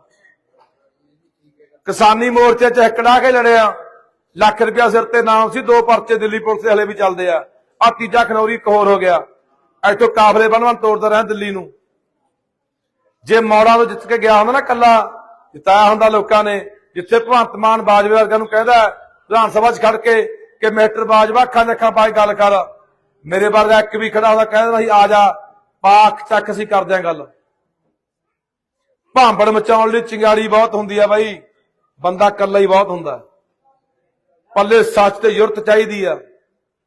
ਕਿਸਾਨੀ ਮੋਰਚੇ 'ਚ ਹੱਕੜਾ ਕੇ ਲੜਿਆ ਲੱਖ ਰੁਪਿਆ ਸਿਰ ਤੇ ਨਾਮ ਸੀ, ਦੋ ਪਰਚੇ ਦਿੱਲੀ ਪੁਲਿਸ ਦੇ ਹਲੇ ਵੀ ਚੱਲਦੇ ਆ। ਆ ਤੀਜਾ ਖਨੌਰੀ ਇੱਕ ਹੋਰ ਹੋ ਗਿਆ। ਇੱਥੋਂ ਕਾਫਲੇ ਬਣਵਨ ਤੋੜਦਾ ਰਿਹਾ ਦਿੱਲੀ ਨੂੰ। ਜੇ ਮੌੜਾਂ ਤੋਂ ਜਿੱਤ ਕੇ ਗਿਆ ਹੁੰਦਾ ਨਾ ਕੱਲਾ ਜਿਤਾਇਆ ਹੁੰਦਾ ਲੋਕਾਂ ਨੇ, ਜਿੱਥੇ ਭਗਵੰਤ ਮਾਨ ਬਾਜਵੇ ਵਰਗਾ ਨੂੰ ਕਹਿੰਦਾ ਵਿਧਾਨ ਸਭਾ 'ਚ ਖੜ ਕੇ ਕਿ ਮਿਸਟਰ ਬਾਜਵਾ, ਅੱਖਾਂ ਦੇ ਅੱਖਾਂ ਪਾ ਕੇ ਗੱਲ ਕਰ। ਮੇਰੇ ਵਰਗਾ ਇੱਕ ਵੀ ਖੜਾ ਹੁੰਦਾ ਕਹਿੰਦਾ ਸੀ, ਆ ਜਾ ਪਾਕ ਚੱਕ ਅਸੀਂ ਕਰਦੇ ਆਂ ਗੱਲ। ਭਾਂਬੜ ਮਚਾਉਣ ਲਈ ਚਿੰਗਾਰੀ ਬਹੁਤ ਹੁੰਦੀ ਆ ਬਾਈ, ਬੰਦਾ ਇਕੱਲਾ ਹੀ ਬਹੁਤ ਹੁੰਦਾ। ਪੱਲੇ ਸੱਚ ਤੇ ਯੁਰਤ ਚਾਹੀਦੀ ਆ।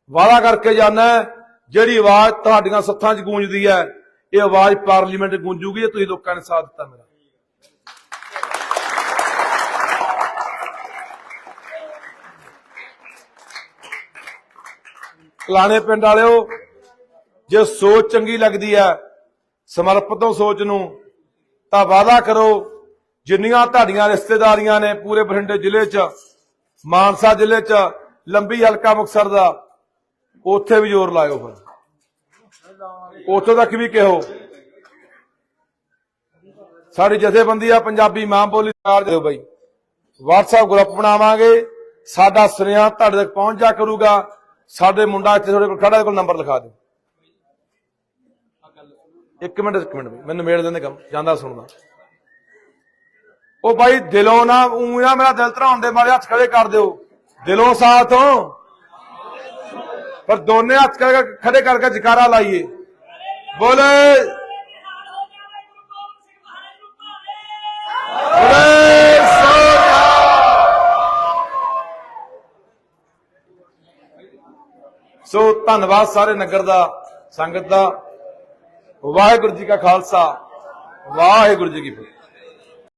ਵਾਦਾ ਕਰਕੇ ਜਾਣਾ ਜਿਹੜੀ ਆਵਾਜ਼ ਤੁਹਾਡੀਆਂ ਸੱਥਾਂ 'ਚ ਗੂੰਜਦੀ ਹੈ ਇਹ ਆਵਾਜ਼ ਪਾਰਲੀਮੈਂਟ ਗੂੰਜੂਗੀ ਤੁਸੀਂ ਲੋਕਾਂ ਨੇ ਸਾਥ ਦਿੱਤਾ ਮੇਰਾ। ਕਲਾਣੇ ਪਿੰਡ ਵਾਲਿਓ, ਜੇ ਸੋਚ ਚੰਗੀ ਲੱਗਦੀ ਹੈ, ਸਮਰਪਿਤੋਂ ਸੋਚ ਨੂੰ, ਤਾਂ ਵਾਅਦਾ ਕਰੋ, ਜਿੰਨੀਆਂ ਤੁਹਾਡੀਆਂ ਰਿਸ਼ਤੇਦਾਰੀਆਂ ਨੇ ਪੂਰੇ ਬਠਿੰਡੇ ਜ਼ਿਲ੍ਹੇ 'ਚ, ਮਾਨਸਾ ਜ਼ਿਲ੍ਹੇ 'ਚ, ਲੰਬੀ ਹਲਕਾ ਮੁਕਸਰ ਦਾ, ਉੱਥੇ ਵੀ ਜ਼ੋਰ ਲਾਇਓ ਫਿਰ। ਉੱਥੋਂ ਤੱਕ ਵੀ ਕਿਹੋ। ਸਾਡੀ ਜਥੇਬੰਦੀ ਆ, ਪੰਜਾਬੀ ਮਾਂ ਬੋਲੀ ਚਾਰ ਦਿਓ ਬਾਈ। WhatsApp ਗਰੁੱਪ ਬਣਾਵਾਂਗੇ। ਸਾਡਾ ਸੁਨੇਹਾ ਤੁਹਾਡੇ ਤੱਕ ਪਹੁੰਚ ਜਾ ਕਰੂਗਾ। ਸਾਡੇ ਮੁੰਡਾ ਇੱਥੇ ਤੁਹਾਡੇ ਕੋਲ ਖੜਾ ਇਹਦੇ ਕੋਲ ਨੰਬਰ ਲਿਖਾ ਦਿਓ। ਇੱਕ ਮਿੰਟ ਇੱਕ ਮਿੰਟ ਮੈਨੂੰ ਮੇੜ ਦਿੰਦੇ ਕੰਮ ਜਾਂਦਾ ਸੁਣਦਾ ਉਹ ਬਾਈ ਦਿਲੋਂ ਨਾ ਊਂ ਨਾ ਮੇਰਾ ਦਿਲ ਧਰਾਉਣ ਦੇ ਮਾਰੇ ਹੱਥ ਖੜੇ ਕਰ ਦਿਓ। ਦਿਲੋਂ ਸਾਥੋਂ। ਹੋ ਪਰ ਦੋਨੇ ਹੱਥ ਕਰਕੇ ਖੜੇ ਕਰਕੇ ਜਕਾਰਾ ਲਾਈਏ ਬੋਲੇ ਬੋਲੇ ਸੋਨਿਹਾ ਸੋ ਧੰਨਵਾਦ ਸਾਰੇ ਨਗਰ ਦਾ ਸੰਗਤ ਦਾ ਵਾਹਿਗੁਰੂ ਜੀ ਕਾ ਖਾਲਸਾ ਵਾਹਿਗੁਰੂ ਜੀ ਕੀ ਫਤਿਹ